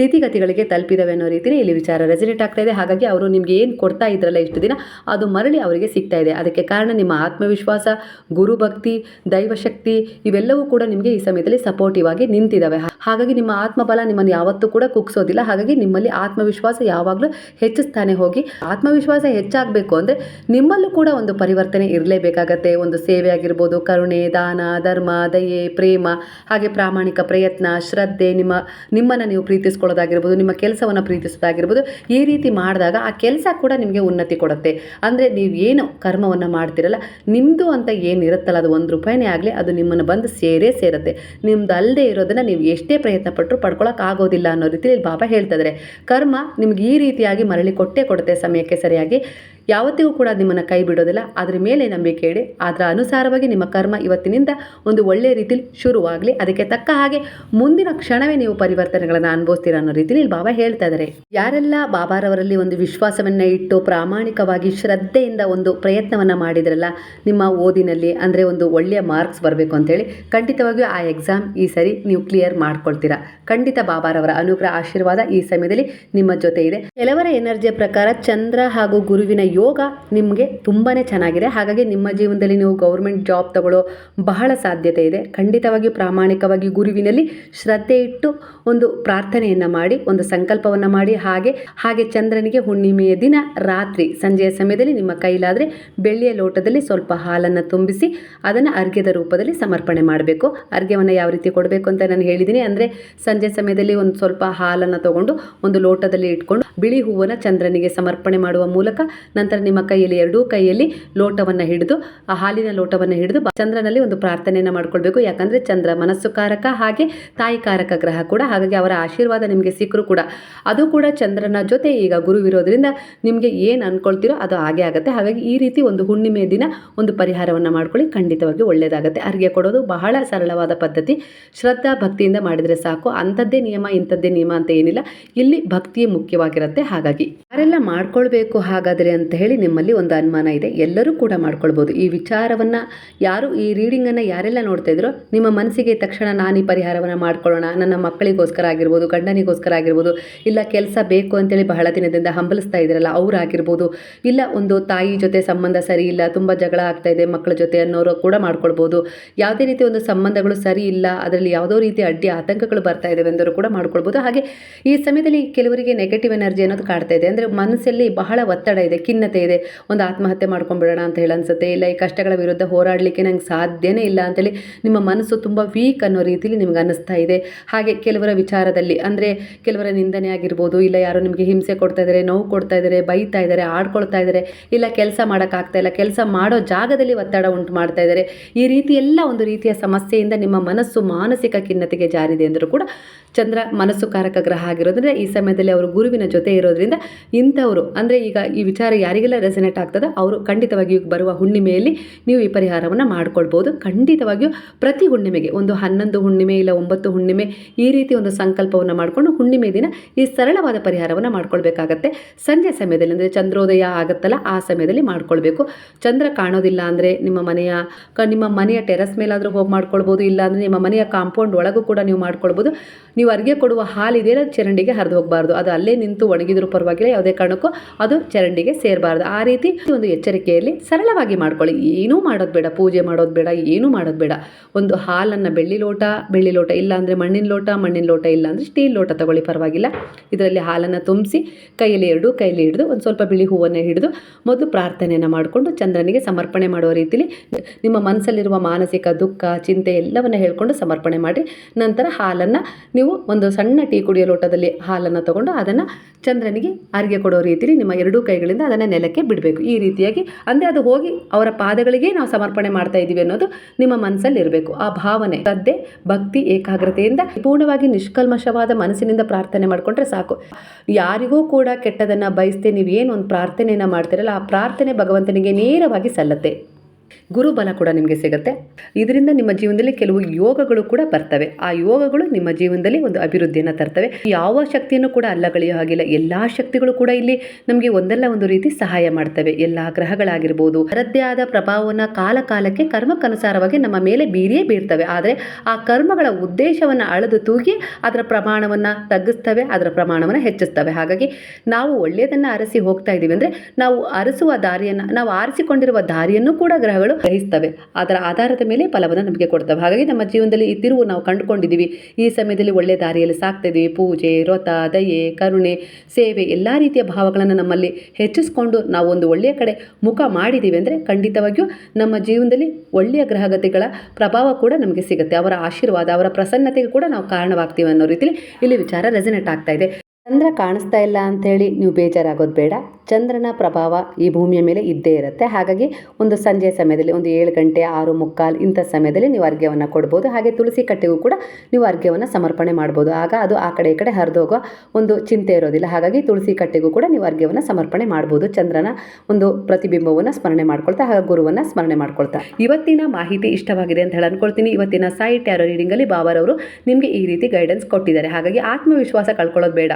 ಸ್ಥಿತಿಗತಿಗಳಿಗೆ ತಲುಪಿದವೆ ಅನ್ನೋ ರೀತಿಯಲ್ಲಿ ಇಲ್ಲಿ ವಿಚಾರ ರೆಸಿನೇಟ್ ಆಗ್ತಾ ಇದೆ. ಹಾಗಾಗಿ ಅವರು ನಿಮಗೆ ಏನು ಕೊಡ್ತಾ ಇದ್ರಲ್ಲ ಇಷ್ಟು ದಿನ, ಅದು ಮರಳಿ ಅವರಿಗೆ ಸಿಗ್ತಾ ಇದೆ. ಅದಕ್ಕೆ ಕಾರಣ ನಿಮ್ಮ ಆತ್ಮವಿಶ್ವಾಸ, ಗುರುಭಕ್ತಿ, ದೈವಶಕ್ತಿ, ಇವೆಲ್ಲವೂ ಕೂಡ ನಿಮಗೆ ಈ ಸಮಯದಲ್ಲಿ ಸಪೋರ್ಟಿವ್ ಆಗಿ ನಿಂತಿದ್ದಾವೆ ಹಾಗಾಗಿ ನಿಮ್ಮ ಆತ್ಮಬಲ ನಿಮ್ಮನ್ನು ಯಾವತ್ತೂ ಕೂಡ ಕುಗ್ಸೋದಿಲ್ಲ. ಹಾಗಾಗಿ ನಿಮ್ಮಲ್ಲಿ ಆತ್ಮವಿಶ್ವಾಸ ಯಾವಾಗಲೂ ಹೆಚ್ಚಿಸ್ತಾನೆ ಹೋಗಿ, ಆತ್ಮವಿಶ್ವಾಸ ಹೆಚ್ಚಾಗಬೇಕು ಅಂದರೆ ನಿಮ್ಮಲ್ಲೂ ಕೂಡ ಒಂದು ಪರಿವರ್ತನೆ ಇರಲೇಬೇಕಾಗತ್ತೆ. ಒಂದು ಸೇವೆ ಆಗಿರ್ಬೋದು, ಕರುಣೆ, ದಾನ, ಧರ್ಮ, ದಯೆ, ಪ್ರೇಮ, ಹಾಗೆ ಪ್ರಾಮಾಣಿಕ ಪ್ರಯತ್ನ, ಶ್ರದ್ಧೆ, ನಿಮ್ಮ ನಿಮ್ಮನ್ನು ನೀವು ಪ್ರೀತಿಸ್ಕೊಳ್ಳೋದಾಗಿರ್ಬೋದು ನಿಮ್ಮ ಕೆಲಸವನ್ನು ಪ್ರೀತಿಸೋದಾಗಿರ್ಬೋದು, ಈ ರೀತಿ ಮಾಡಿದಾಗ ಆ ಕೆಲಸ ಕೂಡ ನಿಮಗೆ ಉನ್ನತಿ ಕೊಡುತ್ತೆ. ಅಂದರೆ ನೀವು ಏನು ಕರ್ಮವನ್ನು ಮಾಡ್ತಿರಲ್ಲ ನಿಮ್ಮದು ಅಂತ ಏನಿರುತ್ತಲ್ಲ, ಅದು ಒಂದು ರೂಪಾಯಿನೇ ಆಗಲಿ, ಅದು ನಿಮ್ಮನ್ನು ಬಂದು ಸೇರೇ ಸೇರುತ್ತೆ. ನಿಮ್ದು ಅಲ್ಲದೆ ಇರೋದನ್ನು ನೀವು ಎಷ್ಟೇ ಪ್ರಯತ್ನ ಪಟ್ಟರು ಪಡ್ಕೊಳ್ಳೋಕ್ಕಾಗೋದಿಲ್ಲ ಅನ್ನೋ ರೀತಿಯಲ್ಲಿ ಬಾಬಾ ಹೇಳ್ತಾ ಇದ್ದಾರೆ ಕರ್ಮ ನಿಮ್ಗೆ ಈ ರೀತಿಯಾಗಿ ಮರಳಿ ಕೊಟ್ಟೇ ಕೊಡುತ್ತೆ ಸಮಯಕ್ಕೆ ಸರಿಯಾಗಿ. ಯಾವತ್ತಿಗೂ ಕೂಡ ನಿಮ್ಮನ್ನು ಕೈ ಬಿಡೋದಿಲ್ಲ. ಅದ್ರ ಮೇಲೆ ನಂಬಿಕೆ ಇಡಿ. ಅದರ ಅನುಸಾರವಾಗಿ ನಿಮ್ಮ ಕರ್ಮ ಇವತ್ತಿನಿಂದ ಒಂದು ಒಳ್ಳೆಯ ರೀತಿಲಿ ಶುರುವಾಗಲಿ. ಅದಕ್ಕೆ ತಕ್ಕ ಹಾಗೆ ಮುಂದಿನ ಕ್ಷಣವೇ ನೀವು ಪರಿವರ್ತನೆಗಳನ್ನು ಅನುಭವಿಸ್ತೀರ ಅನ್ನೋ ರೀತಿಯಲ್ಲಿ ಇಲ್ಲಿ ಬಾಬಾ ಹೇಳ್ತಾ ಇದ್ದಾರೆ ಯಾರೆಲ್ಲ ಬಾಬಾರವರಲ್ಲಿ ಒಂದು ವಿಶ್ವಾಸವನ್ನು ಇಟ್ಟು ಪ್ರಾಮಾಣಿಕವಾಗಿ ಶ್ರದ್ಧೆಯಿಂದ ಒಂದು ಪ್ರಯತ್ನವನ್ನು ಮಾಡಿದ್ರಲ್ಲ, ನಿಮ್ಮ ಓದಿನಲ್ಲಿ ಅಂದರೆ ಒಂದು ಒಳ್ಳೆಯ ಮಾರ್ಕ್ಸ್ ಬರಬೇಕು ಅಂತೇಳಿ ಖಂಡಿತವಾಗಿಯೂ ಆ ಎಕ್ಸಾಮ್ ಈ ಸರಿ ನೀವು ಕ್ಲಿಯರ್ ಮಾಡ್ಕೊಳ್ತೀರಾ. ಖಂಡಿತ ಬಾಬಾರವರ ಅನುಗ್ರಹ ಆಶೀರ್ವಾದ ಈ ಸಮಯದಲ್ಲಿ ನಿಮ್ಮ ಜೊತೆ ಇದೆ. ಕೆಲವರ ಎನರ್ಜಿಯ ಪ್ರಕಾರ ಚಂದ್ರ ಹಾಗೂ ಗುರುವಿನ ಯೋಗ ನಿಮಗೆ ತುಂಬಾ ಚೆನ್ನಾಗಿದೆ. ಹಾಗಾಗಿ ನಿಮ್ಮ ಜೀವನದಲ್ಲಿ ನೀವು ಗೌರ್ಮೆಂಟ್ ಜಾಬ್ ತಗೊಳ್ಳೋ ಬಹಳ ಸಾಧ್ಯತೆ ಇದೆ. ಖಂಡಿತವಾಗಿಯೂ ಪ್ರಾಮಾಣಿಕವಾಗಿ ಗುರುವಿನಲ್ಲಿ ಶ್ರದ್ಧೆ ಇಟ್ಟು ಒಂದು ಪ್ರಾರ್ಥನೆಯನ್ನು ಮಾಡಿ, ಒಂದು ಸಂಕಲ್ಪವನ್ನು ಮಾಡಿ. ಹಾಗೆ ಹಾಗೆ ಚಂದ್ರನಿಗೆ ಹುಣ್ಣಿಮೆಯ ದಿನ ರಾತ್ರಿ ಸಂಜೆಯ ಸಮಯದಲ್ಲಿ ನಿಮ್ಮ ಕೈಲಾದರೆ ಬೆಳ್ಳಿಯ ಲೋಟದಲ್ಲಿ ಸ್ವಲ್ಪ ಹಾಲನ್ನು ತುಂಬಿಸಿ ಅದನ್ನು ಅರ್ಘ್ಯದ ರೂಪದಲ್ಲಿ ಸಮರ್ಪಣೆ ಮಾಡಬೇಕು. ಅರ್ಘ್ಯವನ್ನು ಯಾವ ರೀತಿ ಕೊಡಬೇಕು ಅಂತ ನಾನು ಹೇಳಿದ್ದೀನಿ ಅಂದರೆ ಸಂಜೆ ಸಮಯದಲ್ಲಿ ಒಂದು ಸ್ವಲ್ಪ ಹಾಲನ್ನು ತಗೊಂಡು, ಒಂದು ಲೋಟದಲ್ಲಿ ಇಟ್ಕೊಂಡು ಬಿಳಿ ಹೂವನ್ನು ಚಂದ್ರನಿಗೆ ಸಮರ್ಪಣೆ ಮಾಡುವ ಮೂಲಕ ನಂತರ ನಿಮ್ಮ ಕೈಯಲ್ಲಿ ಎರಡೂ ಕೈಯಲ್ಲಿ ಲೋಟವನ್ನು ಹಿಡಿದು, ಆ ಹಾಲಿನ ಲೋಟವನ್ನು ಹಿಡಿದು ಚಂದ್ರನಲ್ಲಿ ಒಂದು ಪ್ರಾರ್ಥನೆಯನ್ನು ಮಾಡ್ಕೊಳ್ಬೇಕು. ಯಾಕಂದರೆ ಚಂದ್ರ ಮನಸ್ಸು ಕಾರಕ ಹಾಗೆ ತಾಯಿ ಕಾರಕ ಗ್ರಹ ಕೂಡ. ಹಾಗಾಗಿ ಅವರ ಆಶೀರ್ವಾದ ನಿಮಗೆ ಸಿಕ್ಕರೂ ಕೂಡ. ಅದು ಕೂಡ ಚಂದ್ರನ ಜೊತೆ ಈಗ ಗುರುವಿರೋದ್ರಿಂದ ನಿಮಗೆ ಏನು ಅಂದ್ಕೊಳ್ತೀರೋ ಅದು ಹಾಗೆ ಆಗುತ್ತೆ. ಹಾಗಾಗಿ ಈ ರೀತಿ ಒಂದು ಹುಣ್ಣಿಮೆ ದಿನ ಒಂದು ಪರಿಹಾರವನ್ನು ಮಾಡ್ಕೊಳ್ಳಿ. ಖಂಡಿತವಾಗಿ ಒಳ್ಳೆಯದಾಗುತ್ತೆ ಅರ್ಗೆ ಕೊಡೋದು ಬಹಳ ಸರಳವಾದ ಪದ್ಧತಿ. ಶ್ರದ್ಧಾ ಭಕ್ತಿಯಿಂದ ಮಾಡಿದರೆ ಸಾಕು. ಅಂಥದ್ದೇ ನಿಯಮ, ಇಂಥದ್ದೇ ನಿಯಮ ಅಂತ ಏನಿಲ್ಲ. ಇಲ್ಲಿ ಭಕ್ತಿ ಮುಖ್ಯವಾಗಿರುತ್ತೆ. ಹಾಗಾಗಿ ಯಾರೆಲ್ಲ ಮಾಡ್ಕೊಳ್ಬೇಕು ಹಾಗಾದರೆ ಅಂತ ಹೇಳಿ ನಿಮ್ಮಲ್ಲಿ ಒಂದು ಅನುಮಾನ ಇದೆ. ಎಲ್ಲರೂ ಕೂಡ ಮಾಡ್ಕೊಳ್ಬೋದು. ಈ ವಿಚಾರವನ್ನು ಯಾರು, ಈ ರೀಡಿಂಗನ್ನು ಯಾರೆಲ್ಲ ನೋಡ್ತಾ ಇದ್ರೋ, ನಿಮ್ಮ ಮನಸ್ಸಿಗೆ ತಕ್ಷಣ ನಾನು ಈ ಪರಿಹಾರವನ್ನು ಮಾಡ್ಕೊಳ್ಳೋಣ. ನನ್ನ ಮಕ್ಕಳಿಗೋಸ್ಕರ ಆಗಿರ್ಬೋದು, ಗಂಡನಿಗೋಸ್ಕರ ಆಗಿರ್ಬೋದು, ಇಲ್ಲ ಕೆಲಸ ಬೇಕು ಅಂತೇಳಿ ಬಹಳ ದಿನದಿಂದ ಹಂಬಲಿಸ್ತಾ ಇದ್ರಲ್ಲ ಅವರಾಗಿರ್ಬೋದು ಇಲ್ಲ ಒಂದು ತಾಯಿ ಜೊತೆ ಸಂಬಂಧ ಸರಿ ಇಲ್ಲ, ತುಂಬ ಜಗಳ ಆಗ್ತಾ ಇದೆ ಮಕ್ಕಳ ಜೊತೆ ಅನ್ನೋರು ಕೂಡ ಮಾಡ್ಕೊಳ್ಬೋದು. ಯಾವುದೇ ರೀತಿ ಒಂದು ಸಂಬಂಧಗಳು ಸರಿ ಇಲ್ಲ, ಅದರಲ್ಲಿ ಯಾವುದೋ ರೀತಿ ಅಡ್ಡಿ ಆತಂಕಗಳು ಬರ್ತಾ ಇದ್ದಾವೆ ಎಂದರೂ ಕೂಡ ಮಾಡ್ಕೊಳ್ಬೋದು. ಹಾಗೆ ಈ ಸಮಯದಲ್ಲಿ ಕೆಲವರಿಗೆ ನೆಗೆಟಿವ್ ಎನರ್ಜಿ ಅನ್ನೋದು ಕಾಡ್ತಾ ಇದೆ. ಅಂದರೆ ಮನಸ್ಸಲ್ಲಿ ಬಹಳ ಒತ್ತಡ ಇದೆ. ಖಿನ್ನತೆ ಇದೆ. ಒಂದು ಆತ್ಮಹತ್ಯೆ ಮಾಡ್ಕೊಂಡ್ಬಿಡೋಣ ಅಂತ ಹೇಳಿ ಅನ್ಸುತ್ತೆ. ಇಲ್ಲ ಈ ಕಷ್ಟಗಳ ವಿರುದ್ಧ ಹೋರಾಡಲಿಕ್ಕೆ ನಂಗೆ ಸಾಧ್ಯನೇ ಇಲ್ಲ ಅಂತೇಳಿ ನಿಮ್ಮ ಮನಸ್ಸು ತುಂಬ ವೀಕ್ ಅನ್ನೋ ರೀತಿಲಿ ನಿಮ್ಗೆ ಅನ್ನಿಸ್ತಾ ಇದೆ. ಹಾಗೆ ಕೆಲವರ ವಿಚಾರದಲ್ಲಿ, ಅಂದರೆ ಕೆಲವರ ನಿಂದನೆ ಆಗಿರ್ಬೋದು, ಇಲ್ಲ ಯಾರೋ ನಿಮಗೆ ಹಿಂಸೆ ಕೊಡ್ತಾ ಇದ್ದಾರೆ ನೋವು ಕೊಡ್ತಾ ಇದ್ದಾರೆ ಬೈತಾ ಇದ್ದಾರೆ ಆಡ್ಕೊಳ್ತಾ ಇದ್ದಾರೆ ಇಲ್ಲ ಕೆಲಸ ಮಾಡೋಕ್ಕಾಗ್ತಾ ಇಲ್ಲ, ಕೆಲಸ ಮಾಡೋ ಜಾಗದಲ್ಲಿ ಒತ್ತಡ ಉಂಟು ಮಾಡ್ತಾ ಇದ್ದಾರೆ ಈ ರೀತಿ ಎಲ್ಲ ಒಂದು ರೀತಿಯ ಸಮಸ್ಯೆಯಿಂದ ನಿಮ್ಮ ಮನಸ್ಸು ಮಾನಸಿಕ ಖಿನ್ನತೆಗೆ ಜಾರಿದೆ ಅಂದರೂ ಕೂಡ ಚಂದ್ರ ಮನಸ್ಸು ಕಾರಕ ಗ್ರಹ ಆಗಿರೋದ್ರಿಂದ ಈ ಸಮಯದಲ್ಲಿ ಅವರು ಗುರುವಿನ ಜೊತೆ ಇರೋದ್ರಿಂದ ಇಂಥವರು, ಅಂದರೆ ಈಗ ಈ ವಿಚಾರ ಯಾರಿಗೆಲ್ಲ ರೆಸನೇಟ್ ಆಗ್ತದೆ ಅವರು ಖಂಡಿತವಾಗಿಯೂ ಬರುವ ಹುಣ್ಣಿಮೆಯಲ್ಲಿ ನೀವು ಈ ಪರಿಹಾರವನ್ನು ಮಾಡ್ಕೊಳ್ಬೋದು. ಖಂಡಿತವಾಗಿಯೂ ಪ್ರತಿ ಹುಣ್ಣಿಮೆಗೆ ಒಂದು ಹನ್ನೊಂದು ಹುಣ್ಣಿಮೆ ಇಲ್ಲ ಒಂಬತ್ತು ಹುಣ್ಣಿಮೆ ಈ ರೀತಿ ಒಂದು ಸಂಕಲ್ಪವನ್ನು ಮಾಡಿಕೊಂಡು ಹುಣ್ಣಿಮೆ ದಿನ ಈ ಸರಳವಾದ ಪರಿಹಾರವನ್ನು ಮಾಡ್ಕೊಳ್ಬೇಕಾಗತ್ತೆ. ಸಂಜೆ ಸಮಯದಲ್ಲಿ ಅಂದರೆ ಚಂದ್ರೋದಯ ಆಗುತ್ತಲ್ಲ ಆ ಸಮಯದಲ್ಲಿ ಮಾಡ್ಕೊಳ್ಬೇಕು. ಚಂದ್ರ ಕಾಣೋದಿಲ್ಲ ಅಂದರೆ ನಿಮ್ಮ ಮನೆಯ ನಿಮ್ಮ ಮನೆಯ ಟೆರಸ್ ಮೇಲಾದರೂ ಹೋಗಿ ಮಾಡ್ಕೊಳ್ಬೋದು, ಇಲ್ಲ ಅಂದರೆ ನಿಮ್ಮ ಮನೆಯ ಕಾಂಪೌಂಡ್ ಒಳಗೂ ಕೂಡ ನೀವು ಮಾಡ್ಕೊಳ್ಬೋದು. ನೀವು ಅಡುಗೆ ಕೊಡುವ ಹಾಲಿದೆಯಲ್ಲ ಚರಂಡಿಗೆ ಹರಿದು ಹೋಗಬಾರ್ದು. ಅದು ಅಲ್ಲೇ ನಿಂತು ಒಣಗಿದ್ರೂ ಪರವಾಗಿಲ್ಲ, ಯಾವುದೇ ಕಾರಣಕ್ಕೂ ಅದು ಚರಂಡಿಗೆ ಸೇರಬಾರ್ದು ಆ ರೀತಿ ಒಂದು ಎಚ್ಚರಿಕೆಯಲ್ಲಿ ಸರಳವಾಗಿ ಮಾಡ್ಕೊಳ್ಳಿ. ಏನೂ ಮಾಡೋದು ಬೇಡ, ಪೂಜೆ ಮಾಡೋದು ಬೇಡ, ಏನೂ ಮಾಡೋದು ಬೇಡ. ಒಂದು ಹಾಲನ್ನು ಬೆಳ್ಳಿ ಲೋಟ ಬೆಳ್ಳಿ ಲೋಟ ಇಲ್ಲ ಅಂದರೆ ಮಣ್ಣಿನ ಲೋಟ ಮಣ್ಣಿನ ಲೋಟ ಇಲ್ಲ ಅಂದರೆ ಸ್ಟೀಲ್ ಲೋಟ ತಗೊಳ್ಳಿ, ಪರವಾಗಿಲ್ಲ. ಇದರಲ್ಲಿ ಹಾಲನ್ನು ತುಂಬಿಸಿ ಕೈಯಲ್ಲಿ ಎರಡು, ಕೈಯಲ್ಲಿ ಹಿಡಿದು ಒಂದು ಸ್ವಲ್ಪ ಬಿಳಿ ಹೂವನ್ನು ಹಿಡಿದು ಮೊದಲು ಪ್ರಾರ್ಥನೆಯನ್ನು ಮಾಡಿಕೊಂಡು ಚಂದ್ರನಿಗೆ ಸಮರ್ಪಣೆ ಮಾಡುವ ರೀತಿಲಿ ನಿಮ್ಮ ಮನಸ್ಸಲ್ಲಿರುವ ಮಾನಸಿಕ ದುಃಖ, ಚಿಂತೆ ಎಲ್ಲವನ್ನು ಹೇಳ್ಕೊಂಡು ಸಮರ್ಪಣೆ ಮಾಡಿ ನಂತರ ಹಾಲನ್ನು ನೀವು ಒಂದು ಸಣ್ಣ ಟೀ ಕುಡಿಯೋ ಲೋಟದಲ್ಲಿ ಹಾಲನ್ನು ತಗೊಂಡು ಅದನ್ನು ಚಂದ್ರನಿಗೆ ಅರ್ಗೆ ಕೊಡೋ ರೀತಿಯಲ್ಲಿ ನಿಮ್ಮ ಎರಡೂ ಕೈಗಳಿಂದ ಅದನ್ನು ನೆಲಕ್ಕೆ ಬಿಡಬೇಕು. ಈ ರೀತಿಯಾಗಿ ಅಂದರೆ ಅದು ಹೋಗಿ ಅವರ ಪಾದಗಳಿಗೆ ನಾವು ಸಮರ್ಪಣೆ ಮಾಡ್ತಾ ಇದ್ದೀವಿ ಅನ್ನೋದು ನಿಮ್ಮ ಮನಸ್ಸಲ್ಲಿ ಇರಬೇಕು ಆ ಭಾವನೆ, ಶ್ರದ್ಧೆ, ಭಕ್ತಿ, ಏಕಾಗ್ರತೆಯಿಂದ ಪೂರ್ಣವಾಗಿ ನಿಷ್ಕಲ್ಮಶವಾದ ಮನಸ್ಸಿನಿಂದ ಪ್ರಾರ್ಥನೆ ಮಾಡಿಕೊಂಡ್ರೆ ಸಾಕು. ಯಾರಿಗೂ ಕೂಡ ಕೆಟ್ಟದನ್ನು ನೀವು ಏನು ಒಂದು ಪ್ರಾರ್ಥನೆಯನ್ನು ಮಾಡ್ತೀರಲ್ಲ, ಆ ಪ್ರಾರ್ಥನೆ ಭಗವಂತನಿಗೆ ನೇರವಾಗಿ ಸಲ್ಲತ್ತೆ. ಗುರುಬಲ ಕೂಡ ನಿಮಗೆ ಸಿಗುತ್ತೆ. ಇದರಿಂದ ನಿಮ್ಮ ಜೀವನದಲ್ಲಿ ಕೆಲವು ಯೋಗಗಳು ಕೂಡ ಬರ್ತವೆ. ಆ ಯೋಗಗಳು ನಿಮ್ಮ ಜೀವನದಲ್ಲಿ ಒಂದು ಅಭಿವೃದ್ಧಿಯನ್ನು ತರ್ತವೆ. ಯಾವ ಶಕ್ತಿಯನ್ನು ಕೂಡ ಅಲ್ಲಗಳೆಯೋ ಹಾಗಿಲ್ಲ. ಎಲ್ಲ ಶಕ್ತಿಗಳು ಕೂಡ ಇಲ್ಲಿ ನಮಗೆ ಒಂದಲ್ಲ ಒಂದು ರೀತಿ ಸಹಾಯ ಮಾಡ್ತವೆ. ಎಲ್ಲ ಗ್ರಹಗಳಾಗಿರ್ಬೋದು ಅದರದ್ದೇ ಆದ ಪ್ರಭಾವವನ್ನು ಕಾಲ ಕಾಲಕ್ಕೆ ಕರ್ಮಕ್ಕನುಸಾರವಾಗಿ ನಮ್ಮ ಮೇಲೆ ಬೀರಿಯೇ ಬೀರ್ತವೆ. ಆದರೆ ಆ ಕರ್ಮಗಳ ಉದ್ದೇಶವನ್ನು ಅಳೆದು ತೂಗಿ ಅದರ ಪ್ರಮಾಣವನ್ನು ತಗ್ಗಿಸ್ತವೆ, ಅದರ ಪ್ರಮಾಣವನ್ನು ಹೆಚ್ಚಿಸ್ತವೆ. ಹಾಗಾಗಿ ನಾವು ಒಳ್ಳೆಯದನ್ನು ಅರಸಿ ಹೋಗ್ತಾ ಇದ್ದೀವಿ ಅಂದರೆ ನಾವು ಅರಸುವ ದಾರಿಯನ್ನು, ನಾವು ಆರಿಸಿಕೊಂಡಿರುವ ದಾರಿಯನ್ನು ಕೂಡ ಗ್ರಹಗಳು ಗ್ರಹಿಸ್ತವೆ. ಅದರ ಆಧಾರದ ಮೇಲೆ ಫಲವನ್ನು ನಮಗೆ ಕೊಡ್ತವೆ. ಹಾಗಾಗಿ ನಮ್ಮ ಜೀವನದಲ್ಲಿ ಈ ತಿರುವು ನಾವು ಕಂಡುಕೊಂಡಿದ್ದೀವಿ. ಈ ಸಮಯದಲ್ಲಿ ಒಳ್ಳೆಯ ದಾರಿಯಲ್ಲಿ ಸಾಕ್ತಿದ್ವಿ ಪೂಜೆ, ವ್ರತ, ದಯೆ, ಕರುಣೆ, ಸೇವೆ ಎಲ್ಲ ರೀತಿಯ ಭಾವಗಳನ್ನು ನಮ್ಮಲ್ಲಿ ಹೆಚ್ಚಿಸ್ಕೊಂಡು ನಾವು ಒಂದು ಒಳ್ಳೆಯ ಕಡೆ ಮುಖ ಮಾಡಿದ್ದೀವಿ ಅಂದರೆ ಖಂಡಿತವಾಗಿಯೂ ನಮ್ಮ ಜೀವನದಲ್ಲಿ ಒಳ್ಳೆಯ ಗ್ರಹಗತಿಗಳ ಪ್ರಭಾವ ಕೂಡ ನಮಗೆ ಸಿಗುತ್ತೆ. ಅವರ ಆಶೀರ್ವಾದ, ಅವರ ಪ್ರಸನ್ನತೆಗೆ ಕೂಡ ನಾವು ಕಾರಣವಾಗ್ತೀವಿ ಅನ್ನೋ ರೀತಿಯಲ್ಲಿ ಇಲ್ಲಿ ವಿಚಾರ ರೆಸನೇಟ್ ಆಗ್ತಾ ಇದೆ. ಚಂದ್ರ ಕಾಣಿಸ್ತಾ ಇಲ್ಲ ಅಂಥೇಳಿ ನೀವು ಬೇಜಾರಾಗೋದು ಬೇಡ. ಚಂದ್ರನ ಪ್ರಭಾವ ಈ ಭೂಮಿಯ ಮೇಲೆ ಇದ್ದೇ ಇರುತ್ತೆ. ಹಾಗಾಗಿ ಒಂದು ಸಂಜೆ ಸಮಯದಲ್ಲಿ, ಒಂದು ಏಳು ಗಂಟೆ, ಆರು ಮುಕ್ಕಾಲು ಇಂಥ ಸಮಯದಲ್ಲಿ ನೀವು ಅರ್ಘ್ಯವನ್ನು ಕೊಡ್ಬೋದು. ಹಾಗೆ ತುಳಸಿ ಕಟ್ಟೆಗೂ ಕೂಡ ನೀವು ಅರ್ಘ್ಯವನ್ನು ಸಮರ್ಪಣೆ ಮಾಡ್ಬೋದು. ಆಗ ಅದು ಆ ಕಡೆ ಈ ಕಡೆ ಹರಿದೋಗೋ ಒಂದು ಚಿಂತೆ ಇರೋದಿಲ್ಲ. ಹಾಗಾಗಿ ತುಳಸಿ ಕಟ್ಟೆಗೂ ಕೂಡ ನೀವು ಅರ್ಘ್ಯವನ್ನು ಸಮರ್ಪಣೆ ಮಾಡ್ಬೋದು. ಚಂದ್ರನ ಒಂದು ಪ್ರತಿಬಿಂಬವನ್ನು ಸ್ಮರಣೆ ಮಾಡ್ಕೊಳ್ತಾ, ಹಾಗೆ ಗುರುವನ್ನು ಸ್ಮರಣೆ ಮಾಡ್ಕೊಳ್ತಾ. ಇವತ್ತಿನ ಮಾಹಿತಿ ಇಷ್ಟವಾಗಿದೆ ಅಂತ ಹೇಳಿ ಅನ್ಕೊಳ್ತೀನಿ ಇವತ್ತಿನ ಸಾಯಿ ಟ್ಯಾರೋ ರೀಡಿಂಗಲ್ಲಿ ಬಾಬಾರವರು ನಿಮಗೆ ಈ ರೀತಿ ಗೈಡೆನ್ಸ್ ಕೊಟ್ಟಿದ್ದಾರೆ. ಹಾಗಾಗಿ ಆತ್ಮವಿಶ್ವಾಸ ಕಳ್ಕೊಳ್ಳೋದು ಬೇಡ.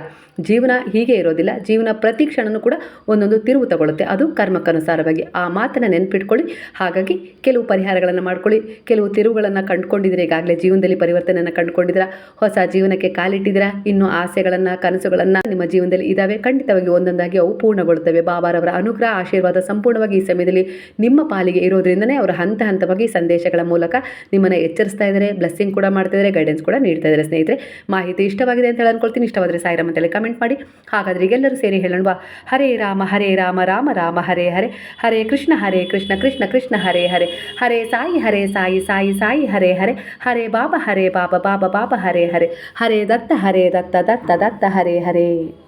ಜೀವನ ಹೀಗೆ ಇರೋದಿಲ್ಲ. ಜೀವನ ಪ್ರತಿ ಕ್ಷಣನೂ ಕೂಡ ಒಂದೊಂದು ತಿರುವು ತಗೊಳ್ಳುತ್ತೆ ಅದು ಕರ್ಮಕ್ಕನುಸಾರವಾಗಿ. ಆ ಮಾತನ್ನು ನೆನ್ಪಿಟ್ಕೊಳ್ಳಿ. ಹಾಗಾಗಿ ಕೆಲವು ಪರಿಹಾರಗಳನ್ನು ಮಾಡ್ಕೊಳ್ಳಿ. ಕೆಲವು ತಿರುವುಗಳನ್ನು ಕಂಡುಕೊಂಡಿದ್ರೆ ಈಗಾಗಲೇ ಜೀವನದಲ್ಲಿ ಪರಿವರ್ತನೆಯನ್ನು ಕಂಡುಕೊಂಡಿದ್ದೀರಾ? ಹೊಸ ಜೀವನಕ್ಕೆ ಕಾಲಿಟ್ಟಿದ್ದೀರಾ? ಇನ್ನು ಆಸೆಗಳನ್ನು, ಕನಸುಗಳನ್ನು ನಿಮ್ಮ ಜೀವನದಲ್ಲಿ ಇದ್ದಾವೆ ಖಂಡಿತವಾಗಿ ಒಂದೊಂದಾಗಿ ಅವು ಪೂರ್ಣಗೊಳ್ಳುತ್ತವೆ. ಬಾಬಾರವರ ಅನುಗ್ರಹ, ಆಶೀರ್ವಾದ ಸಂಪೂರ್ಣವಾಗಿ ಈ ಸಮಯದಲ್ಲಿ ನಿಮ್ಮ ಪಾಲಿಗೆ ಇರೋದ್ರಿಂದನೇ ಅವರು ಹಂತ ಹಂತವಾಗಿ ಸಂದೇಶಗಳ ಮೂಲಕ ನಿಮ್ಮನ್ನು ಎಚ್ಚರಿಸ್ತಾ ಇದ್ದಾರೆ. ಬ್ಲೆಸ್ಸಿಂಗ್ ಕೂಡ ಮಾಡ್ತಾ ಇದ್ದಾರೆ. ಗೈಡೆನ್ಸ್ ಕೂಡ ನೀಡ್ತಾ ಇದ್ದಾರೆ ಸ್ನೇಹಿತರೆ. ಮಾಹಿತಿ ಇಷ್ಟವಾಗಿದೆ ಅಂತ ಹೇಳಿ ಅನ್ಕೊಳ್ತೀನಿ. ಇಷ್ಟವಾದರೆ ಸಾಯಿರಾಮ್ ಕಮೆಂಟ್ ಮಾಡಿ. ಹಾಗಾದರೆ ಈಗೆಲ್ಲರೂ ಸೇರಿ ಹೇಳೋಣ. ಬಾ. ಹರೇ ರಾಮ ಹರೇ ರಾಮ ರಾಮ ರಾಮ, ಹರೇ ಹರೇ. ಹರೇ ಕೃಷ್ಣ ಹರೇ ಕೃಷ್ಣ ಕೃಷ್ಣ ಕೃಷ್ಣ, ಹರೇ ಹರೇ. ಹರೇ ಸಾಯಿ ಹರೇ ಸಾಯಿ ಸಾಯಿ ಸಾಯಿ, ಹರೇ ಹರೇ. ಹರೇ ಬಾಬಾ ಹರೇ ಬಾಬಾ ಬಾಬಾ ಬಾಬಾ, ಹರೇ ಹರೇ. ಹರೇ ದತ್ತ ಹರೇ ದತ್ತ ದತ್ತ ದತ್ತ, ಹರೇ ಹರೇ.